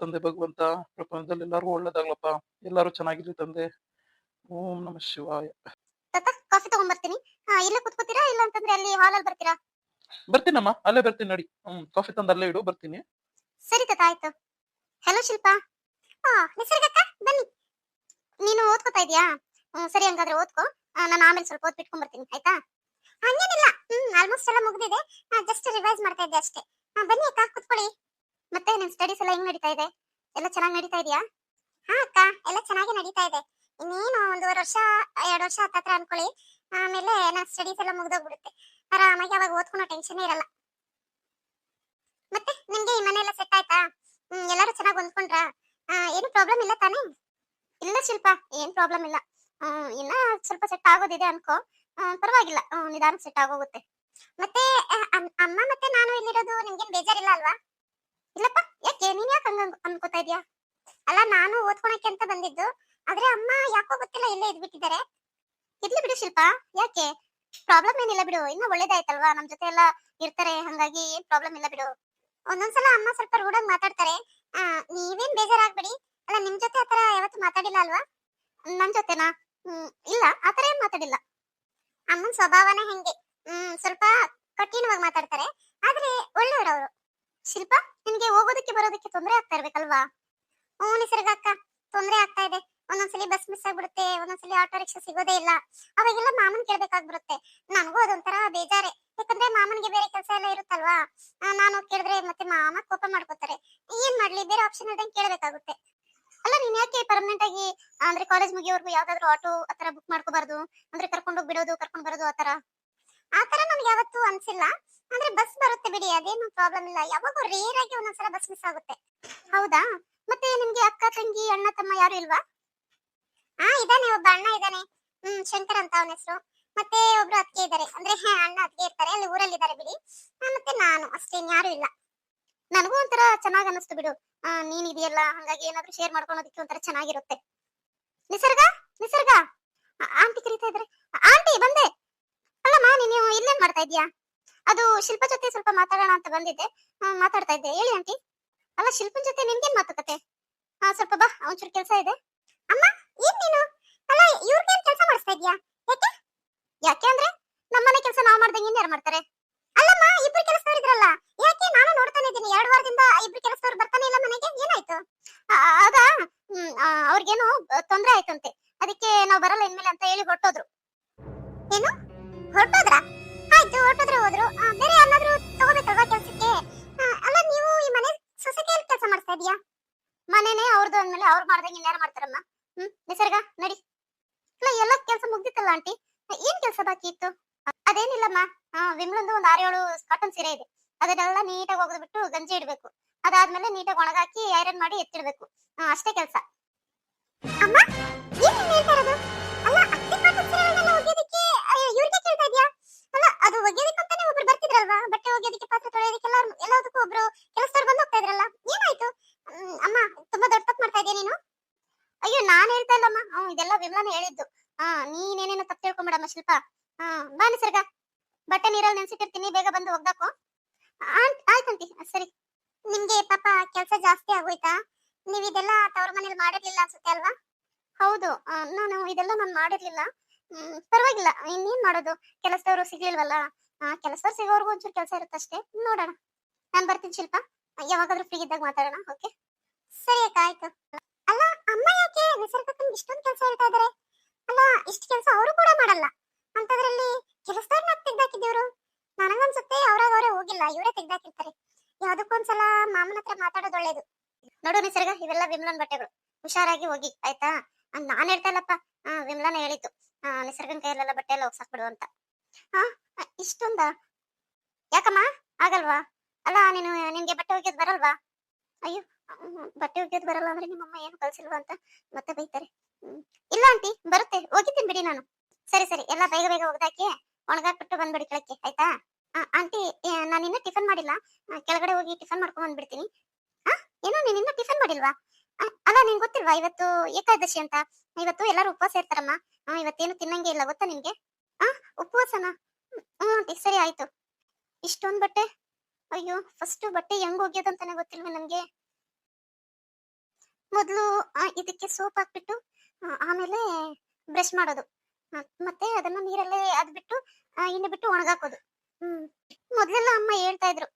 ತಂದೆ ಭಗವಂತ ಪ್ರಪಂಚದಲ್ಲಿ ಎಲ್ಲರಿಗೂ ಒಳ್ಳೇದಾಗ್ಲಪ್ಪ. ಎಲ್ಲರೂ ಚೆನ್ನಾಗಿರ್ಲಿ ತಂದೆ. ಓಂ ನಮ ಶಿವಾಯ. ಕಾಫಿ ತಗೊಂಡ್ಬರ್ತೀನಿ ಇಲ್ಲೇ ಕುತ್ಕೋತೀರಾ? ಇಲ್ಲ ಅಂತಂದ್ರೆ ಅಲ್ಲಿ ಹಾಲಲ್ಲಿ ಬರ್ತೀರಾ? ಬರ್ತೀನಮ್ಮ ಅಲ್ಲೇ ಬರ್ತೀನಿ ನಡಿ. ಹ್ಮ್ ಕಾಫಿ ತಂದು ಅಲ್ಲೇ ಇಡು ಬರ್ತೀನಿ. ಸರಿ ತಾತ ಆಯ್ತು. ಹಲೋ ಶಿಲ್ಪಾ. ಆ ನಿಸರ್ಗಕ್ಕ ಬನ್ನಿ. ನೀನು ಓದ್ಕೋತಾ ಇದೀಯಾ? ಹ್ಮ್ ಸರಿ ಹಂಗಾದ್ರೆ ಓದ್ಕೋ. ನಾನು ಆಮೇಲೆ ಸ್ವಲ್ಪ ಓದ್ ಬಿಟ್ಕೊಂಡ್ ಬರ್ತೀನಿ ಆಯ್ತಾ? ಹಂಗೇನಿಲ್ಲ. ಹ್ಮ್ ಆಲ್ಮೋಸ್ಟ್ ಎಲ್ಲ ಮುಗ್ದಿದೆ. ಜಸ್ಟ್ ರಿವೈಸ್ ಮಾಡ್ತಾ ಇದ್ದೆ ಅಷ್ಟೇ. ಬನ್ನಿ ಅಕ್ಕ ಕುತ್ಕೊಳ್ಳಿ. ಮತ್ತೆ ನಿಮ್ ಸ್ಟಡೀಸ್ ಎಲ್ಲ ಹೆಂಗ್ ನಡೀತಾ ಇದೆ? ಎಲ್ಲ ಚೆನ್ನಾಗಿ ನಡೀತಾ ಇದೆಯಾ? ಹಾ ಅಕ್ಕ, ಎಲ್ಲ ಚೆನ್ನಾಗಿ ನಡೀತಾ ಇದೆ. ಇನ್ನೇನು ಒಂದೂವರೆ ವರ್ಷ, ಎರಡು ವರ್ಷ ಹತ್ತತ್ರ ಅನ್ಕೊಳ್ಳಿ. ಆಮೇಲೆ ನನ್ನ ಸ್ಟಡೀಸ್ ಎಲ್ಲ ಮುಗ್ದೋಗ್ಬಿಡುತ್ತೆ. ಆರಾಮಾಗಿ ಅವಾಗ ಓದ್ಕೊಳೋ ಟೆನ್ಷನ್ ಇರಲ್ಲ. ಮತ್ತೆ, ನಿಮ್ಗೆ ಈ ಮನೆ ಎಲ್ಲ ಸೆಟ್ ಆಯ್ತಾ ಎಲ್ಲರೂ ಚೆನ್ನಾಗಿ ಹೊಂದ್ಕೊಂಡ್ರ? ಏನು ಪ್ರಾಬ್ಲಮ್ ಇಲ್ಲ ತಾನೇ? ಇಲ್ಲ ಶಿಲ್ಪ, ಏನ್ ಪ್ರಾಬ್ಲಮ್ ಇಲ್ಲ. ಇನ್ನ ಸ್ವಲ್ಪ ಸೆಟ್ ಆಗೋದಿದೆ ಅನ್ಕೋ. ಪರವಾಗಿಲ್ಲ. ನಿಧಾನ ಸೆಟ್ ಆಗೋಗುತ್ತೆ. ಮತ್ತೆ ಅಮ್ಮ ಮತ್ತೆ ನಾನು ಇಲ್ಲಿರೋದು ನಿಮ್ಗೇನ್ ಬೇಜಾರಿಲ್ಲ ಅಲ್ವಾ? ಇಲ್ಲಪ್ಪ, ಯಾಕೆ? ನೀನ್ ಯಾಕೆ ಹಂಗ ಅನ್ಕೋತಾ ಇದೀಯಾ? ಅಲ್ಲ, ನಾನು ಓದ್ಕೊಳಕ್ಕೆ ಅಂತ ಬಂದಿದ್ದು, ಆದ್ರೆ ಅಮ್ಮ ಯಾಕೋ ಗೊತ್ತಿಲ್ಲ ಇಲ್ಲೇ ಇದ್ಬಿಟ್ಟಿದ್ದಾರೆ. ಇರ್ಲಿ ಬಿಡು ಶಿಲ್ಪ, ಯಾಕೆ? ಪ್ರಾಬ್ಲಮ್ ಏನಿಲ್ಲ ಬಿಡು, ಇನ್ನೂ ಒಳ್ಳೇದಾಯ್ತಲ್ವಾ? ನಮ್ ಜೊತೆ ಎಲ್ಲ ಇರ್ತಾರೆ, ಹಂಗಾಗಿ ಏನ್ ಪ್ರಾಬ್ಲಮ್ ಇಲ್ಲ ಬಿಡು. ಒಂದೊಂದ್ಸಲ ಅಮ್ಮ ಸ್ವಲ್ಪ ರೂಢಾಗಿ ಮಾತಾಡ್ತಾರೆ. ನೀವೇನ್ ಬೇಜಾರಾಗ್ಬೇಡಿ. ಅಲ್ಲ, ನಿಮ್ ಜೊತೆ ಆತರ ಯಾವತ್ತು ಮಾತಾಡಿಲ್ಲ ಅಲ್ವಾ? ನನ್ ಜೊತೆನಾ? ಹ್ಮ್, ಇಲ್ಲ ಆತರ ಏನ್ ಮಾತಾಡಿಲ್ಲ. ಅಮ್ಮನ್ ಸ್ವಭಾವನ ಹೆಂಗೆ. ಹ್ಮ್, ಸ್ವಲ್ಪ ಕಠಿಣವಾಗಿ ಮಾತಾಡ್ತಾರೆ. ಆದ್ರೆ ಒಳ್ಳೆಯವರು ಶಿಲ್ಪ ನಿಮ್ಗೆ ಹೋಗೋದಕ್ಕೆ ಬರೋದಕ್ಕೆ ತೊಂದರೆ ಆಗ್ತಾ ಇರ್ಬೇಕಲ್ವಾ? ಹ್ಞೂ ನಿಸರ್ಗ ಅಕ್ಕ, ತೊಂದರೆ ಆಗ್ತಾ ಇದೆ. ಒಂದೊಂದ್ಸಲಿ ಬಸ್ ಮಿಸ್ ಆಗ್ಬಿಡುತ್ತೆ, ಒಂದೊಂದ್ಸಲಿ ಆಟೋ ರಿಕ್ಷಾ ಸಿಗೋದೇ ಇಲ್ಲ. ಅವಾಗೆಲ್ಲ ಮಾಮನ್ ಕೇಳ್ಬೇಕಾಗ್ಬಿಡುತ್ತೆ. ನನಗೂ ಅದೊಂಥರ ಬೇಜಾರೆ. ಯಾಕಂದ್ರೆ ಮಾಮನ್ಗೆ ಬೇರೆ ಕೆಲಸ ಎಲ್ಲ ಇರುತ್ತಲ್ವಾ? ನಾನು ಕೇಳಿದ್ರೆ ಮತ್ತೆ ಮಾಮ ಕೋಪ ಮಾಡ್ಕೋತಾರೆ. ಏನ್ ಮಾಡ್ಲಿ, ಬೇರೆ ಆಪ್ಷನ್ ಇಲ್ದಂಗೆ ಕೇಳ್ಬೇಕಾಗುತ್ತೆ. ಅಲ್ಲ, ನೀನ್ ಯಾಕೆ ಪರ್ಮನೆಂಟ್ ಆಗಿ, ಅಂದ್ರೆ ಕಾಲೇಜ್ ಮುಗಿಯೋರ್ಗು ಯಾವ್ದಾದ್ರು ಆಟೋ ಆತರ ಬುಕ್ ಮಾಡ್ಕೋಬಾರ್ದು? ಅಂದ್ರೆ ಕರ್ಕೊಂಡು ಬಿಡೋದು, ಕರ್ಕೊಂಡು ಬರೋದು ಆತರ ಆತರ ನನ್ಗೆ ಯಾವತ್ತೂ ಅನ್ಸಿಲ್ಲ. ಅಂದ್ರೆ ಬಸ್ ಬರುತ್ತೆ ಬಿಡಿ, ಅದೇನು ಪ್ರಾಬ್ಲಮ್ ಇಲ್ಲ. ಯಾವಾಗ ರೇರ್ ಆಗಿ ಒಂದೊಂದ್ಸಲ ಬಸ್ ಮಿಸ್ ಆಗುತ್ತೆ. ಹೌದಾ? ಮತ್ತೆ ನಿಮ್ಗೆ ಅಕ್ಕ, ತಂಗಿ, ಅಣ್ಣ, ತಮ್ಮ ಯಾರು ಇಲ್ವಾ? ಹಾ ಇದಾನೆ ಒಬ್ಬ ಅಣ್ಣ ಇದಾನೆ ಹ್ಮ್, ಶಂಕರ್ ಅಂತ ಅವನ ಹೆಸರು. ಮತ್ತೆ ಒಬ್ರು ಅತ್ತಿಗೆ ಇದ್ದಾರೆ. ಅಂದ್ರೆ ಅಣ್ಣ ಅತ್ತಿಗೆ ಇರ್ತಾರೆ. ಅಲ್ಲಿ ಊರಲ್ಲಿ ಇದಾರೆ ಬಿಡಿ. ಮತ್ತೆ ನಾನು, ಅಷ್ಟೇನ್ ಯಾರು ಇಲ್ಲ. ನನಗೂ ಒಂಥರ ಚೆನ್ನಾಗ್ ಅನಿಸ್ತು ಬಿಡು. ನೀನ್ ಇದೆಯಲ್ಲ, ಹಂಗಾಗಿ ಏನಾದ್ರು ಶೇರ್ ಮಾಡ್ಕೊಳೋದಕ್ಕೆ ಒಂಥರ ಚೆನ್ನಾಗಿರುತ್ತೆ. ನಿಸರ್ಗ? ನಿಸರ್ಗ? ಆಂಟಿ ಕರೀತಾ ಇದ್ರೆ. ಆಂಟಿ, ಬಂದೆ. ಅಲ್ಲಮ್ಮ, ನೀನು ಇಲ್ಲೇನ್ ಮಾಡ್ತಾ ಇದೀಯಾ ಅದು ಶಿಲ್ಪ ಜೊತೆ ಸ್ವಲ್ಪ ಮಾತಾಡೋಣ ಅಂತ ಬಂದಿದ್ದೆ. ಮಾತಾಡ್ತಾ ಇದ್ದೆ. ಹೇಳಿ ಆಂಟಿ ಅಲ್ಲ, ಶಿಲ್ಪನ್ ಜೊತೆ ನಿಮ್ಗೇನ್ ಮಾತುಕತೆ? ಹಾ, ಸ್ವಲ್ಪ ಬಾ, ಒಂಚೂರು ಕೆಲಸ ಇದೆ. ಅಮ್ಮ, ಏನ್ ನೀನು? ಅಲ್ಲ ಇವ್ರಿಗೇನ್ ಕೆಲಸ ಮಾಡಿಸ್ತಾ ಇದ್ಯಾ? ಯಾಕೆ? ಯಾಕೆ ಅಂದ್ರೆ ನಮ್ಮನೆ ಕೆಲಸ ನಾವ್ ಮಾಡ್ದಂಗೆ ಇನ್ಯಾರು ಮಾಡ್ತಾರೆ? ಅಲ್ಲಮ್ಮ, ಇಬ್ರು ಕೆಲಸದವ್ರು ಇದ್ರಲ್ಲ. ಯಾಕೆ ನಾನು ನೋಡ್ತಾನೆ ಇದ್ದೀನಿ. ಎರಡು ವಾರದಿಂದ ಇಬ್ರು ಕೆಲಸದವ್ರು ಬರ್ತಾನೆ ಇಲ್ಲ ಮನೆಗೆ? ಏನಾಯ್ತು? ಆಗ ಅವ್ರಿಗೇನು ತೊಂದರೆ ಆಯ್ತಂತೆ. ಅದಕ್ಕೆ ನಾವ್ ಬರಲ್ಲ ಇನ್ಮೇಲೆ ಅಂತ ಹೇಳಿ ಹೊರಟೋದ್ರು. ಏನು? ಹೊರಟೋದ್ರ? ಆಯ್ತು ಹೊರಟೋದ್ರೆ ಹೋದ್ರು. ಬೇರೆ ಯಾರನ್ನಾದ್ರೂ ತಗೋಬೇಕಲ್ವಾ ಕೆಲ್ಸಕ್ಕೆ? ಅಲ್ಲ, ನೀವು ಈ ಮನೆ ಸೊಸೈಟಿಯಲ್ಲಿ ಕೆಲಸ ಮಾಡ್ತಾ ಇದೀಯಾ? ಮನೆನೇ ಅವ್ರದ್ದು ಅಂದ್ಮೇಲೆ ಅವ್ರು ಮಾಡ್ದಂಗೆ ಇನ್ಯಾರು ಮಾಡ್ತಾರಮ್ಮ? ಹ್ಮ್, ನಿಸರ್ಗ, ನಡಿ. ಅಲ್ಲ ಎಲ್ಲ ಕೆಲಸ ಮುಗ್ದಿತ್ತಲ್ಲ ಆಂಟಿ? ಏನ್ ಕೆಲಸ ಬಾಕಿ ಇತ್ತು? ಅದೇನಿಲ್ಲಮ್ಮ ವಿಮ್ಲಂದು ಒಂದ್ ಆರೇಳು ಕಾಟನ್ ಸೀರೆ ಇದೆ. ಅದನ್ನೆಲ್ಲ ನೀಟಾಗಿ ಒಗೆದ್ಬಿಟ್ಟು ಗಂಜಿ ಇಡ್ಬೇಕು. ಅದಾದ್ಮೇಲೆ ನೀಟಾಗಿ ಒಣಗಾಕಿ ಐರನ್ ಮಾಡಿ ಎತ್ತಿಡ್ಬೇಕು. ಅಷ್ಟೇ ಕೆಲಸ. ಅಮ್ಮ, ಏನ್ ಹೇಳ್ತಾರದು ಅಲ್ಲ, ಅದು ಒಗೆಯೋದಕ್ಕಂತಾನೆ ಒಬ್ರು ಬರ್ತಿದ್ರಲ್ವಾ? ಬಟ್ಟೆ ಒಗೆಯೋದಕ್ಕೆ, ಪಾತ್ರೆ ತೊಳೆಯೋದಕ್ಕೆಲ್ಲ ಎಲ್ಲದಕ್ಕೂ ಒಬ್ರು ಕೆಲಸದವ್ರು ಬಂದು ಹೋಗ್ತಾ ಇದ್ರಲ್ಲ ಏನಾಯ್ತು ಅಮ್ಮ, ತುಂಬಾ ದೊಡ್ಡ ತಪ್ಪು ಮಾಡ್ತಾ ಇದೀಯ ನೀನು? ಅಯ್ಯೋ, ನಾನ್ ಹೇಳ್ತಾ ಇಲ್ಲಮ್ಮ ಹ್ಮ್, ಇದೆಲ್ಲ ವಿಮ್ಲಾನ ಹೇಳಿದ್ದು. ಹಾ ನೀನೇನೇನೋ ತಪ್ಪು ತಿಳ್ಕೊಂಬೇಡಮ್ಮ, ಶಿಲ್ಪ. ಹಾ ಬಾ ನಿಸರ್ಗ. ಬಟ್ಟೆ ನೀರಲ್ಲಿ ನೆನ್ಸಿಟ್ಟಿರ್ತೀನಿ, ಬೇಗ ಬಂದು ಒಗ್ದಾಕು. ಆಯ್ತಂತಿ ಸರಿ. ನಿಮ್ಗೆ ಪಾಪ ಕೆಲಸ ಜಾಸ್ತಿ ಆಗೋಯ್ತಾ? ನೀವ್ ಇದೆಲ್ಲ ತವ್ರ ಮನೇಲಿ ಮಾಡಿರ್ಲಿಲ್ಲ ಅನ್ಸುತ್ತೆ ಅಲ್ವಾ? ಹೌದು. ನಾನು ಇದೆಲ್ಲ ನಾನು ಮಾಡಿರ್ಲಿಲ್ಲ. ಹ್ಮ್, ಪರವಾಗಿಲ್ಲ. ಇನ್ನೇನ್ ಮಾಡೋದು? ಕೆಲಸದವ್ರು ಸಿಗ್ಲಿಲ್ವಲ್ಲ? ಕೆಲಸದವ್ರು ಸಿಗೋರ್ಗು ಒಂಚೂರು ಕೆಲಸ ಇರುತ್ತಷ್ಟೇ. ನೋಡೋಣ. ನಾನ್ ಬರ್ತೀನಿ ಶಿಲ್ಪ. ಯಾವಾಗಾದ್ರೂ ಫ್ರೀ ಇದ್ದಾಗ ಮಾತಾಡೋಣ ಓಕೆ ಸರಿ ಅಕ್ಕ, ಆಯ್ತು. ಅಲ್ಲ, ಅಮ್ಮ ಯಾಕೆ ನಿಸರ್ಗಕ್ಕಂಗೆ ಇಷ್ಟೊಂದು ಕೆಲಸ ಹೇಳ್ತಾ ಇದಾರೆ? ಅಲ್ಲ, ಇಷ್ಟು ಕೆಲಸ ಅವರು ಕೂಡ ಮಾಡಲ್ಲ. ಅಂತದ್ರಲ್ಲಿ ಕೆಲಸದವ್ರನ್ನ ತೆಗ್ದಾಕಿದ್ದೀವ್ರು? ನನಗನ್ಸುತ್ತೆ ಅವ್ರಾಗ ಅವರೇ ಹೋಗಿಲ್ಲ, ಇವರೇ ತೆಗ್ದಾಕಿರ್ತಾರೆ. ಯಾವ್ದಕ್ಕೊಂದ್ಸಲ ಮಾಮನ ಹತ್ರ ಮಾತಾಡೋದು ಒಳ್ಳೇದು. ನೋಡು ನಿಸರ್ಗ, ಇವೆಲ್ಲ ವಿಮ್ಲನ್ ಬಟ್ಟೆಗಳು. ಹುಷಾರಾಗಿ ಹೋಗಿ, ಆಯ್ತಾ? ಅಹ್, ನಾನ್ ಹೇಳ್ತಾ ಇಲ್ಲಪ್ಪ ವಿಮ್ಲಾನೇ ಹೇಳಿತ್ತು ನಿಸರ್ಗನ್ ಕೈಯಲ್ಲೆಲ್ಲ ಬಟ್ಟೆ ಎಲ್ಲ ಹೋಗ್ಸಾಕ್ಬಿಡು ಅಂತ ಹಾ ಇಷ್ಟೊಂದ? ಯಾಕಮ್ಮ? ಆಗಲ್ವಾ? ಅಲ್ಲ ನೀನು ನಿನ್ಗೆ ಬಟ್ಟೆ ಒಗೆಯೋದು ಬರಲ್ವಾ? ಅಯ್ಯೋ ಬಟ್ಟೆ ಒಗೆಯೋದು ಬರಲ್ಲ ಅಂದ್ರೆ ನಿಮ್ಮಮ್ಮ ಏನು ಕಳ್ಸಿಲ್ವಾ ಅಂತ ಮತ್ತೆ ಬೈತಾರೆ. ಇಲ್ಲ ಆಂಟಿ ಬರುತ್ತೆ. ಹೋಗಿದ್ದೀನಿ ಬಿಡಿ ನಾನು. ಸರಿ ಸರಿ. ಎಲ್ಲ ಬೇಗ ಬೇಗ ಒಗ್ದಾಕಿ ಒಣಗಾಕ್ಬಿಟ್ಟು ಬಂದ್ಬಿಡಿ ಕೆಳಕ್ಕೆ ಆಯ್ತಾ? ಆಂಟಿ ನಾನು ಇನ್ನೂ ಟಿಫನ್ ಮಾಡಿಲ್ಲ. ಕೆಳಗಡೆ ಹೋಗಿ ಟಿಫನ್ ಮಾಡ್ಕೊಂಡ್ ಬಂದ್ಬಿಡ್ತೀನಿ. ಆ ಏನೋ ನೀನ್ ಇನ್ನೂ ಟಿಫನ್ ಮಾಡಿಲ್ವಾ? ಅಲ್ಲ ನಿನ್ ಗೊತ್ತಿಲ್ವಾ? ಇವತ್ತು ಏಕಾದಶಿ ಅಂತ. ಇವತ್ತು ಎಲ್ಲರೂ ಉಪವಾಸ ಇರ್ತಾರಮ್ಮ. ಇವತ್ತೇನು ತಿನ್ನಂಗೆ ಇಲ್ಲ, ಗೊತ್ತಾ ನಿಮ್ಗೆ ಆ, ಉಪವಾಸನ? ಹ್ಮ್ ಸರಿ ಆಯ್ತು. ಇಷ್ಟೊಂದ್ ಬಟ್ಟೆ? ಅಯ್ಯೋ, ಫಸ್ಟ್ ಬಟ್ಟೆ ಹೆಂಗ್ ಒಗ್ಯೋದಂತಾನೆ ಗೊತ್ತಿಲ್ವ ನನ್ಗೆ? ಮೊದಲು ಇದಕ್ಕೆ ಸೋಪ್ ಹಾಕ್ಬಿಟ್ಟು ಆಮೇಲೆ ಬ್ರಷ್ ಮಾಡೋದು. ಮತ್ತೆ ಅದನ್ನ ನೀರಲ್ಲೇ ಅದ್ಬಿಟ್ಟು ಇನ್ನ ಬಿಟ್ಟು ಒಣಗಾಕೋದು. ಹ್ಮ್, ಮೊದ್ಲೆಲ್ಲ ಅಮ್ಮ ಹೇಳ್ತಾ ಇದ್ರು.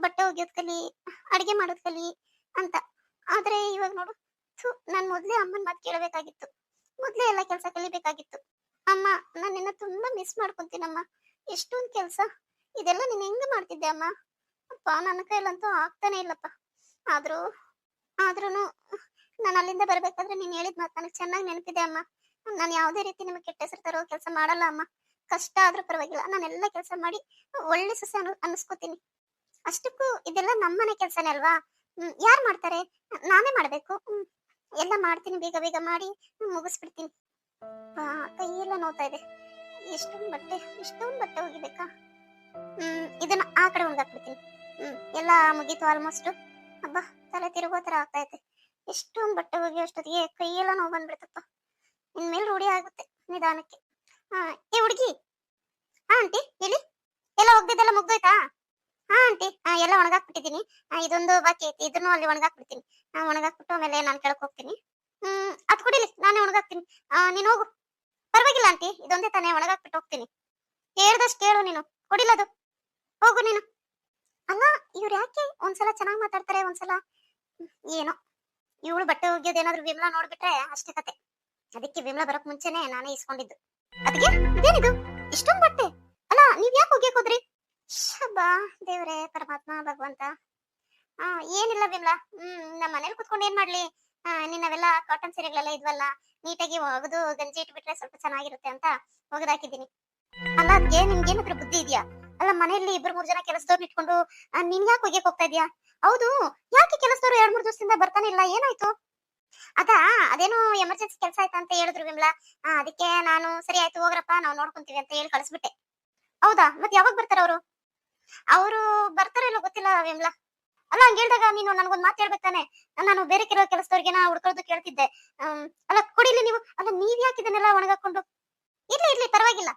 ಬಟ್ಟೆ ಒಗೆಯೋದ್ ಕಲಿ ಅಡಿಗೆ ಮಾಡೋದ್ ಕಲಿ ಅಂತ. ಆದ್ರೆ ಇವಾಗ ನೋಡು. ನಾನ್ ಮೊದ್ಲೇ ಅಮ್ಮನ್ ಮಾತು ಕೇಳಬೇಕಾಗಿತ್ತು. ಮೊದ್ಲೇ ಎಲ್ಲ ಕೆಲಸ ಕಲಿಬೇಕಾಗಿತ್ತು. ಅಮ್ಮ, ನಾನು ನಿನ್ನ ತುಂಬಾ ಮಿಸ್ ಮಾಡ್ಕೊಂತೀನಮ್ಮ. ಎಷ್ಟೊಂದ್ ಕೆಲ್ಸ. ಇದೆಲ್ಲ ನೀನು ಹೆಂಗೆ ಮಾಡ್ತಿದ್ದೆ ಅಮ್ಮ? ಅಪ್ಪ, ನನ್ನ ಕೈಲಂತೂ ಆಗ್ತಾನೆ ಇಲ್ಲಪ್ಪ. ಆದ್ರೂ, ಆದ್ರೂನು, ನಾನು ಅಲ್ಲಿಂದ ಬರ್ಬೇಕಾದ್ರೆ ನೀನ್ ಹೇಳಿದ್ ಮಾತು ನನಗೆ ಚೆನ್ನಾಗಿ ನೆನಪಿದೆ ಅಮ್ಮ. ನಾನು ಯಾವುದೇ ರೀತಿ ನಿಮಗೆ ಕೆಟ್ಟ ಹೆಸರು ತರೋ ಕೆಲಸ ಮಾಡಲ್ಲ ಅಮ್ಮ. ಕಷ್ಟ ಆದ್ರೂ ಪರವಾಗಿಲ್ಲ. ನಾನೆಲ್ಲ ಕೆಲಸ ಮಾಡಿ ಒಳ್ಳೆ ಸೊಸೆ ಅನು ಅನ್ನಿಸ್ಕೋತೀನಿ ಅಷ್ಟಕ್ಕೂ ಇದೆಲ್ಲ ನಮ್ಮನೆ ಕೆಲಸನೇ ಅಲ್ವಾ? ಹ್ಮ್, ಯಾರು ಮಾಡ್ತಾರೆ? ನಾನೇ ಮಾಡ್ಬೇಕು. ಎಲ್ಲ ಮಾಡ್ತೀನಿ, ಬೇಗ ಬೇಗ ಮಾಡಿ ಮುಗಿಸ್ಬಿಡ್ತೀನಿ. ಕೈಯೆಲ್ಲ ನೋತಾ ಇದೆ. ಎಷ್ಟೊಂದು ಬಟ್ಟೆ ಎಷ್ಟೊಂದು ಬಟ್ಟೆ ಹೋಗಿಬೇಕಾ ಹ್ಮ್, ಇದನ್ನ ಆ ಕಡೆ ಒಣಗಾಕ್ಬಿಡ್ತೀನಿ. ಹ್ಮ್, ಎಲ್ಲ ಮುಗೀತು ಆಲ್ಮೋಸ್ಟ್ ಹಬ್ಬ ತಲೆ ತಿರುಗೋ ತರ ಆಗ್ತಾ ಇದೆ. ಎಷ್ಟೊಂದು ಬಟ್ಟೆ ಹೋಗಿ ಅಷ್ಟೊತ್ತಿಗೆ ಕೈಯೆಲ್ಲ ನೋವು ಬಂದ್ಬಿಡ್ತಪ್ಪ. ಇನ್ಮೇಲೆ ರೂಢಿ ಆಗುತ್ತೆ ನಿಧಾನಕ್ಕೆ. ಹಾ ಏ, ಹುಡುಗಿ! ಹಾ ಆಂಟಿ ಹೇಳಿ ಎಲ್ಲ ಒಗ್ದಿದ್ದೆಲ್ಲ ಮುಗ್ದೋಯ್ತಾ? ಹಾ ಆಂಟಿ ಹಾ ಎಲ್ಲ ಒಣಗಾಕ್ಬಿಟ್ಟಿದ್ದೀನಿ. ಆ, ಇದೊಂದು ಬಾಕಿ ಐತಿ ಇದನ್ನು ಅಲ್ಲಿ ಒಣಗಾಕ್ಬಿಡ್ತೀನಿ. ಆ, ಒಣಗಾಕ್ಬಿಟ್ಟು ಆಮೇಲೆ ನಾನು ಕೆಳಕ್ ಹೋಗ್ತೀನಿ. ಹ್ಮ್ ಅದ್ ಕುಡಿಲಿ ನಾನೇ ಒಣಗಾಕ್ತೀನಿ. ಆ, ನೀನ್ ಹೋಗು. ಪರವಾಗಿಲ್ಲ ಆಂಟಿ ಇದೊಂದೇ ತಾನೇ ಒಣಗಾಕ್ಬಿಟ್ಟು ಹೋಗ್ತೀನಿ. ಹೇಳ್ದಷ್ಟು ಕೇಳು ನೀನು ಕೊಡಿಲ್ಲದು ಹೋಗು ನೀನು. ಅಲ್ಲ ಇವ್ರು ಯಾಕೆ ಒಂದ್ಸಲ ಚೆನ್ನಾಗಿ ಮಾತಾಡ್ತಾರೆ ಒಂದ್ಸಲ? ಹ್ಮ್, ಏನೋ ಇವಳು ಬಟ್ಟೆ ಒಗ್ಯೋದು ಏನಾದ್ರು ವಿಮ್ಲಾ ನೋಡ್ಬಿಟ್ರೆ ಅಷ್ಟೇ ಕತೆ. ಅದಕ್ಕೆ ವಿಮ್ಲಾ ಬರಕ್ ಮುಂಚೆನೆ ನಾನೇ ಇಸ್ಕೊಂಡಿದ್ದು ಅದಕ್ಕೆ ಇದೇನಿದು? ಇಷ್ಟೊಂದು ಬಟ್ಟೆ? ಅಲ್ಲ ನೀವ್ ಯಾಕೆ ಒಗ್ಯಕ್ ಹೋದ್ರಿ? ಶಬಾ ದೇವ್ರೆ, ಪರಮಾತ್ಮ, ಭಗವಂತ. ಆ, ಏನಿಲ್ಲ ವಿಮ್ಲಾ ಹ್ಮ್ ನಮ್ಮ ಮನೇಲಿ ಕುತ್ಕೊಂಡು ಏನ್ ಮಾಡ್ಲಿ? ನಿನ್ನವೆಲ್ಲ ಕಾಟನ್ ಸೀರೆಗಳೆಲ್ಲ ಇದ್ವಲ್ಲ, ನೀಟಾಗಿ ಒಗೆದು ಗಂಜಿ ಇಟ್ಬಿಟ್ರೆ ಸ್ವಲ್ಪ ಚೆನ್ನಾಗಿರುತ್ತೆ ಅಂತ ಒಗದಾಕಿದ್ದೀನಿ. ಅಲ್ಲ, ಅದ್ಗೆ ನಿಮ್ಗೇನಾದ್ರೂ ಬುದ್ಧಿ ಇದೆಯಾ? ಅಲ್ಲ, ಮನೆಯಲ್ಲಿ ಇಬ್ರು ಮೂರ್ ಜನ ಕೆಲಸದವ್ರು ಇಟ್ಕೊಂಡು ನಿನ್ ಯಾಕೆ ಒಗ್ಯಕ್ ಹೋಗ್ತಾ ಇದೀಯಾ? ಹೌದು, ಯಾಕೆ ಕೆಲಸದವ್ರು ಎರಡ್ ಮೂರ್ ದಿವಸದಿಂದ ಬರ್ತಾನೆ ಇಲ್ಲ? ಏನಾಯ್ತು? ಅದಾ, ಅದೇನೋ ಎಮರ್ಜೆನ್ಸಿ ಕೆಲಸ ಆಯ್ತಾ ಅಂತ ಹೇಳಿದ್ರು ವಿಮ್ಲಾ ಅದಕ್ಕೆ ನಾನು, ಸರಿ ಆಯ್ತು, ಹೋಗ್ರಪ್ಪ, ನಾವು ನೋಡ್ಕೊಂತೀವಿ ಅಂತ ಹೇಳಿ ಕಳಿಸ್ಬಿಟ್ಟೆ. ಹೌದಾ? ಮತ್ತೆ ಯಾವಾಗ ಬರ್ತಾರ ಅವರು ಅವರು ಬರ್ತಾರೇನೋ ಗೊತ್ತಿಲ್ಲ ವಿಮ್ಲಾ. ಅಲ್ಲ, ಹಂಗ ಹೇಳ್ದಾಗ ನೀನು ನನ್ಗೊಂದ್ ಮಾತು ಹೇಳ್ಬೇಕಾನೆ ನಾನು ಬೇರೆ ಕೆಲವು ಕೆಲಸದವ್ರಿಗೆ ನಾ ಹುಡ್ಕೊಳ್ದು ಕೇಳ್ತಿದ್ದೆ. ಅಲ್ಲ ಕುಡಿಲಿ ನೀವು. ಅಲ್ಲ, ನೀವ್ ಯಾಕೆ ಒಣಗಾಕೊಂಡು? ಇರ್ಲಿ ಇರ್ಲಿ, ಪರವಾಗಿಲ್ಲ.